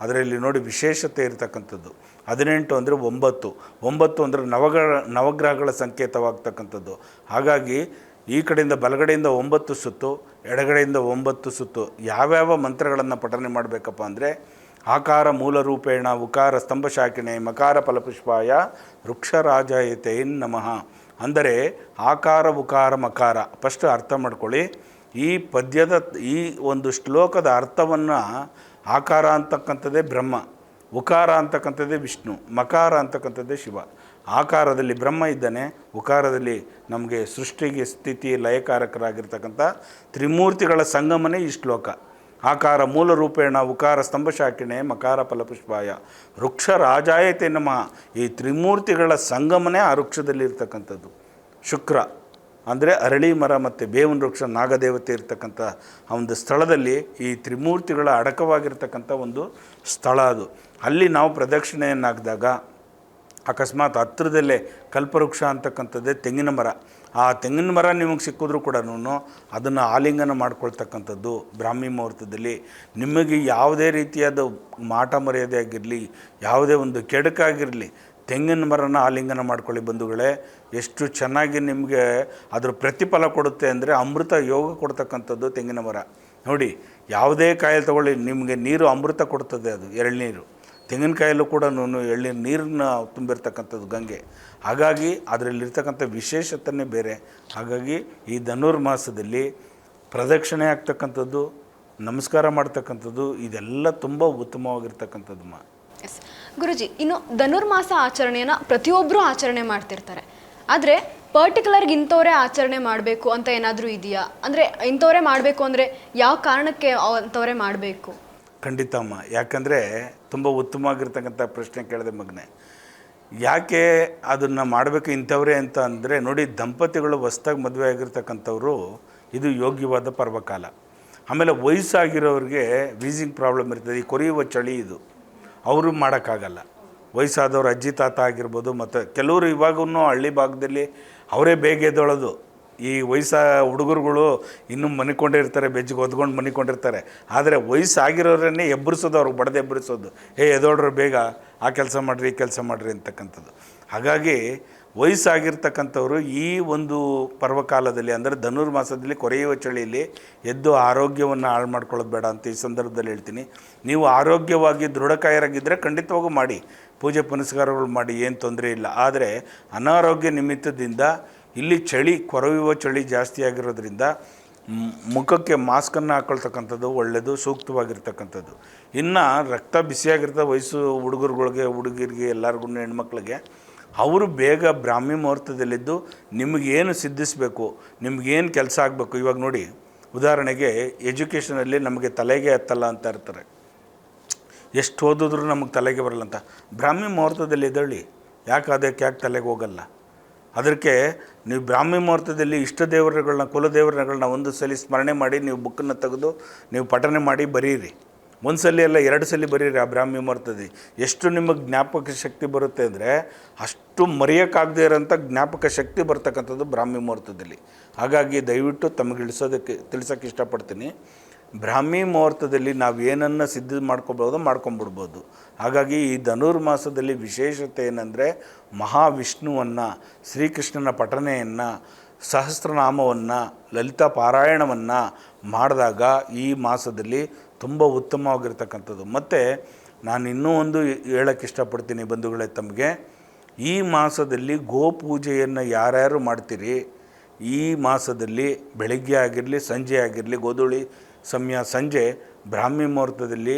ಅದರಲ್ಲಿ ನೋಡಿ ವಿಶೇಷತೆ ಇರತಕ್ಕಂಥದ್ದು. ಹದಿನೆಂಟು ಅಂದರೆ ಒಂಬತ್ತು ಒಂಬತ್ತು ಅಂದರೆ ನವಗ್ರಹ ನವಗ್ರಹಗಳ ಸಂಕೇತವಾಗ್ತಕ್ಕಂಥದ್ದು. ಹಾಗಾಗಿ ಈ ಕಡೆಯಿಂದ ಬಲಗಡೆಯಿಂದ ಒಂಬತ್ತು ಸುತ್ತು, ಎಡಗಡೆಯಿಂದ ಒಂಬತ್ತು ಸುತ್ತು ಯಾವ್ಯಾವ ಮಂತ್ರಗಳನ್ನು ಪಠನೆ ಮಾಡಬೇಕಪ್ಪ ಅಂದರೆ, ಆಕಾರ ಮೂಲ ರೂಪೇಣ, ಉಕಾರ ಸ್ತಂಭ ಶಾಖಿಣೆ ಮಕಾರ ಫಲಪುಷ್ಪಾಯ ವೃಕ್ಷರಾಜಾಯತೆ ನಮಃ. ಅಂದರೆ ಆಕಾರ, ಉಕಾರ, ಮಕಾರ. ಫಸ್ಟ್ ಅರ್ಥ ಮಾಡ್ಕೊಳ್ಳಿ. ಈ ಪದ್ಯದ, ಈ ಒಂದು ಶ್ಲೋಕದ ಅರ್ಥವನ್ನು ಆಕಾರ ಅಂತಕ್ಕಂಥದ್ದೇ ಬ್ರಹ್ಮ, ಉಕಾರ ಅಂತಕ್ಕಂಥದ್ದೇ ವಿಷ್ಣು, ಮಕಾರ ಅಂತಕ್ಕಂಥದ್ದೇ ಶಿವ. ಆಕಾರದಲ್ಲಿ ಬ್ರಹ್ಮ ಇದ್ದಾನೆ, ಉಕಾರದಲ್ಲಿ ನಮಗೆ ಸೃಷ್ಟಿಗೆ ಸ್ಥಿತಿ ಲಯಕಾರಕರಾಗಿರ್ತಕ್ಕಂಥ ತ್ರಿಮೂರ್ತಿಗಳ ಸಂಗಮನೇ ಈ ಶ್ಲೋಕ. ಆಕಾರ ಮೂಲ ರೂಪೇಣ, ಉಕಾರ ಸ್ತಂಭಶಾಖಿಣೆ ಮಕಾರ ಫಲಪುಷ್ಪಾಯ. ವೃಕ್ಷ ರಾಜಾಯತೆ ನಮ್ಮ ಈ ತ್ರಿಮೂರ್ತಿಗಳ ಸಂಗಮನೇ ಆ ವೃಕ್ಷದಲ್ಲಿರ್ತಕ್ಕಂಥದ್ದು ಶುಕ್ರ ಅಂದರೆ ಅರಳಿ ಮರ ಮತ್ತು ಬೇವನ ವೃಕ್ಷ, ನಾಗದೇವತೆ ಇರ್ತಕ್ಕಂಥ ಆ ಒಂದು ಸ್ಥಳದಲ್ಲಿ ಈ ತ್ರಿಮೂರ್ತಿಗಳ ಅಡಕವಾಗಿರ್ತಕ್ಕಂಥ ಒಂದು ಸ್ಥಳ ಅದು. ಅಲ್ಲಿ ನಾವು ಪ್ರದಕ್ಷಿಣೆಯನ್ನು ಹಾಕಿದಾಗ ಅಕಸ್ಮಾತ್ ಹತ್ತಿರದಲ್ಲೇ ಕಲ್ಪವೃಕ್ಷ ಅಂತಕ್ಕಂಥದ್ದೇ ತೆಂಗಿನ ಮರ. ಆ ತೆಂಗಿನ ಮರ ನಿಮಗೆ ಸಿಕ್ಕಿದ್ರೂ ಕೂಡ ಅದನ್ನು ಆಲಿಂಗನ ಮಾಡ್ಕೊಳ್ತಕ್ಕಂಥದ್ದು ಬ್ರಾಹ್ಮಿ ಮುಹೂರ್ತದಲ್ಲಿ. ನಿಮಗೆ ಯಾವುದೇ ರೀತಿಯಾದ ಮಾಟ ಮರ್ಯಾದೆ ಆಗಿರಲಿ, ಯಾವುದೇ ಒಂದು ಕೆಡಕಾಗಿರಲಿ, ತೆಂಗಿನ ಮರನ ಆಲಿಂಗನ ಮಾಡ್ಕೊಳ್ಳಿ ಬಂಧುಗಳೇ. ಎಷ್ಟು ಚೆನ್ನಾಗಿ ನಿಮಗೆ ಅದರ ಪ್ರತಿಫಲ ಕೊಡುತ್ತೆ ಅಂದರೆ ಅಮೃತ ಯೋಗ ಕೊಡ್ತಕ್ಕಂಥದ್ದು ತೆಂಗಿನ ಮರ. ನೋಡಿ, ಯಾವುದೇ ಕಾಯಿಲೆ ತಗೊಳ್ಳಿ, ನಿಮಗೆ ನೀರು ಅಮೃತ ಕೊಡ್ತದೆ ಅದು, ಎಳ್ನೀರು. ತೆಂಗಿನಕಾಯಲ್ಲೂ ಕೂಡ ಎಳ್ಳಿ ನೀರನ್ನ ತುಂಬಿರ್ತಕ್ಕಂಥದ್ದು ಗಂಗೆ. ಹಾಗಾಗಿ ಅದರಲ್ಲಿರ್ತಕ್ಕಂಥ ವಿಶೇಷತೆಯೇ ಬೇರೆ. ಹಾಗಾಗಿ ಈ ಧನುರ್ಮಾಸದಲ್ಲಿ ಪ್ರದಕ್ಷಿಣೆ ಆಗ್ತಕ್ಕಂಥದ್ದು, ನಮಸ್ಕಾರ ಮಾಡ್ತಕ್ಕಂಥದ್ದು, ಇದೆಲ್ಲ ತುಂಬ ಉತ್ತಮವಾಗಿರ್ತಕ್ಕಂಥದ್ದು ಮಾ. ಎಸ್. ಗುರುಜಿ, ಇನ್ನು ಧನುರ್ಮಾಸ ಆಚರಣೆಯನ್ನು ಪ್ರತಿಯೊಬ್ಬರೂ ಆಚರಣೆ ಮಾಡ್ತಿರ್ತಾರೆ. ಆದರೆ ಪರ್ಟಿಕ್ಯುಲರ್ಗೆ ಇಂಥವರೇ ಆಚರಣೆ ಮಾಡಬೇಕು ಅಂತ ಏನಾದರೂ ಇದೆಯಾ? ಅಂದರೆ ಇಂಥವರೇ ಮಾಡಬೇಕು ಅಂದರೆ ಯಾವ ಕಾರಣಕ್ಕೆ ಅಂಥವರೇ ಮಾಡಬೇಕು? ಖಂಡಿತ ಅಮ್ಮ. ಯಾಕಂದರೆ ತುಂಬ ಉತ್ತಮವಾಗಿರ್ತಕ್ಕಂಥ ಪ್ರಶ್ನೆ ಕೇಳಿದೆ ಮಗ್ನೆ. ಯಾಕೆ ಅದನ್ನು ಮಾಡಬೇಕು ಇಂಥವ್ರೆ ಅಂತ ಅಂದರೆ, ನೋಡಿ ದಂಪತಿಗಳು ಹೊಸ್ದಾಗಿ ಮದುವೆ ಆಗಿರ್ತಕ್ಕಂಥವ್ರು, ಇದು ಯೋಗ್ಯವಾದ ಪರ್ವಕಾಲ. ಆಮೇಲೆ ವಯಸ್ಸಾಗಿರೋರಿಗೆ ವೀಸಿಂಗ್ ಪ್ರಾಬ್ಲಮ್ ಇರ್ತದೆ. ಈ ಕೊರೆಯುವ ಚಳಿ ಇದು. ಅವರು ಮಾಡೋಕ್ಕಾಗಲ್ಲ. ವಯಸ್ಸಾದವ್ರು ಅಜ್ಜಿ ತಾತ ಆಗಿರ್ಬೋದು, ಮತ್ತು ಕೆಲವರು ಇವಾಗೂ ಹಳ್ಳಿ ಭಾಗದಲ್ಲಿ ಅವರೇ ಬೇಗ ಎದ್ದೊಳೋದು. ಈ ವಯಸ್ಸ ಹುಡುಗರುಗಳು ಇನ್ನೂ ಮನಿಕೊಂಡಿರ್ತಾರೆ ಬೆಜ್ಜಿಗೆ ಒದ್ಕೊಂಡು ಮನಿಕೊಂಡಿರ್ತಾರೆ. ಆದರೆ ವಯಸ್ಸಾಗಿರೋರನ್ನೇ ಎಬ್ಬರಿಸೋದು ಅವ್ರಿಗೆ ಬಡದೆ ಎಬ್ಬರಿಸೋದು ಏ ಎದೋಡ್ರು ಬೇಗ ಆ ಕೆಲಸ ಮಾಡಿರಿ, ಈ ಕೆಲಸ ಮಾಡಿರಿ ಅಂತಕ್ಕಂಥದ್ದು. ಹಾಗಾಗಿ ವಯಸ್ಸಾಗಿರ್ತಕ್ಕಂಥವ್ರು ಈ ಒಂದು ಪರ್ವಕಾಲದಲ್ಲಿ, ಅಂದರೆ ಧನುರ್ಮಾಸದಲ್ಲಿ ಕೊರೆಯುವ ಚಳಿಯಲ್ಲಿ ಎದ್ದು ಆರೋಗ್ಯವನ್ನು ಹಾಳು ಮಾಡ್ಕೊಳ್ಳೋದು ಬೇಡ ಅಂತ ಈ ಸಂದರ್ಭದಲ್ಲಿ ಹೇಳ್ತೀನಿ. ನೀವು ಆರೋಗ್ಯವಾಗಿ ದೃಢಕಾಯರಾಗಿದ್ದರೆ ಖಂಡಿತವಾಗೂ ಮಾಡಿ. ಪೂಜೆ ಪುನಸ್ಕಾರಗಳು ಮಾಡಿ, ಏನು ತೊಂದರೆ ಇಲ್ಲ. ಆದರೆ ಅನಾರೋಗ್ಯ ನಿಮಿತ್ತದಿಂದ ಇಲ್ಲಿ ಚಳಿ ಕೊರವಿವ ಚಳಿ ಜಾಸ್ತಿ ಆಗಿರೋದ್ರಿಂದ ಮುಖಕ್ಕೆ ಮಾಸ್ಕನ್ನು ಹಾಕ್ಕೊಳ್ತಕ್ಕಂಥದ್ದು ಒಳ್ಳೆಯದು ಸೂಕ್ತವಾಗಿರ್ತಕ್ಕಂಥದ್ದು. ಇನ್ನು ರಕ್ತ ಬಿಸಿಯಾಗಿರ್ತ ವಯಸ್ಸು ಹುಡುಗರುಗಳಿಗೆ, ಹುಡುಗರಿಗೆ, ಎಲ್ಲರಿಗೂ ಹೆಣ್ಮಕ್ಳಿಗೆ, ಅವರು ಬೇಗ ಬ್ರಾಹ್ಮಿ ಮುಹೂರ್ತದಲ್ಲಿದ್ದು ನಿಮಗೇನು ಸಿದ್ಧಿಸಬೇಕು, ನಿಮಗೇನು ಕೆಲಸ ಆಗಬೇಕು? ಇವಾಗ ನೋಡಿ, ಉದಾಹರಣೆಗೆ ಎಜುಕೇಷನಲ್ಲಿ ನಮಗೆ ತಲೆಗೆ ಹತ್ತಲ್ಲ ಅಂತ ಇರ್ತಾರೆ. ಎಷ್ಟು ಓದಿದ್ರು ನಮಗೆ ತಲೆಗೆ ಬರಲ್ಲ ಅಂತ ಬ್ರಾಹ್ಮಿ ಮುಹೂರ್ತದಲ್ಲಿ ಇದ್ದಳ್ಳಿ ಯಾಕೆ ಅದಕ್ಕೆ ಯಾಕೆ ತಲೆಗೆ ಹೋಗಲ್ಲ? ಅದಕ್ಕೆ ನೀವು ಬ್ರಾಹ್ಮಿ ಮುಹೂರ್ತದಲ್ಲಿ ಇಷ್ಟ ದೇವರುಗಳನ್ನ ಕುಲದೇವರುಗಳನ್ನ ಒಂದು ಸಲ ಸ್ಮರಣೆ ಮಾಡಿ ನೀವು ಬುಕ್ಕನ್ನು ತೆಗೆದು ನೀವು ಪಠನೆ ಮಾಡಿ ಬರೀರಿ. ಒಂದು ಸಲ ಅಲ್ಲ, ಎರಡು ಸಲ ಬರೀರಿ ಆ ಬ್ರಾಹ್ಮಿ ಮುಹೂರ್ತದಲ್ಲಿ. ಎಷ್ಟು ನಿಮಗೆ ಜ್ಞಾಪಕ ಶಕ್ತಿ ಬರುತ್ತೆ ಅಂದರೆ ಅಷ್ಟು ಮರೆಯೋಕ್ಕಾಗದೇ ಇರೋಂಥ ಜ್ಞಾಪಕ ಶಕ್ತಿ ಬರ್ತಕ್ಕಂಥದ್ದು ಬ್ರಾಹ್ಮಿ ಮುಹೂರ್ತದಲ್ಲಿ. ಹಾಗಾಗಿ ದಯವಿಟ್ಟು ತಮಗೆ ಇಳಿಸೋದಕ್ಕೆ ತಿಳಿಸೋಕ್ಕೆ ಇಷ್ಟಪಡ್ತೀನಿ. ಬ್ರಾಹ್ಮಿ ಮುಹೂರ್ತದಲ್ಲಿ ನಾವು ಏನನ್ನು ಸಿದ್ಧ ಮಾಡ್ಕೊಬೋದು ಮಾಡ್ಕೊಂಬಿಡ್ಬೋದು ಹಾಗಾಗಿ ಈ ಧನುರ್ಮಾಸದಲ್ಲಿ ವಿಶೇಷತೆ ಏನಂದರೆ ಮಹಾವಿಷ್ಣುವನ್ನು, ಶ್ರೀಕೃಷ್ಣನ ಪಠನೆಯನ್ನು ಸಹಸ್ರನಾಮವನ್ನು, ಲಲಿತಾ ಪಾರಾಯಣವನ್ನು ಮಾಡಿದಾಗ ಈ ಮಾಸದಲ್ಲಿ ತುಂಬ ಉತ್ತಮವಾಗಿರ್ತಕ್ಕಂಥದ್ದು. ಮತ್ತು ನಾನು ಇನ್ನೂ ಒಂದು ಹೇಳೋಕ್ಕೆ ಇಷ್ಟಪಡ್ತೀನಿ ಬಂಧುಗಳೇ ತಮಗೆ. ಈ ಮಾಸದಲ್ಲಿ ಗೋಪೂಜೆಯನ್ನು ಯಾರ್ಯಾರು ಮಾಡ್ತೀರಿ? ಈ ಮಾಸದಲ್ಲಿ ಬೆಳಗ್ಗೆ ಆಗಿರಲಿ, ಸಂಜೆ ಆಗಿರಲಿ, ಗೋಧೂಳಿ ಸಮಯ ಸಂಜೆ ಬ್ರಾಹ್ಮಿ ಮುಹೂರ್ತದಲ್ಲಿ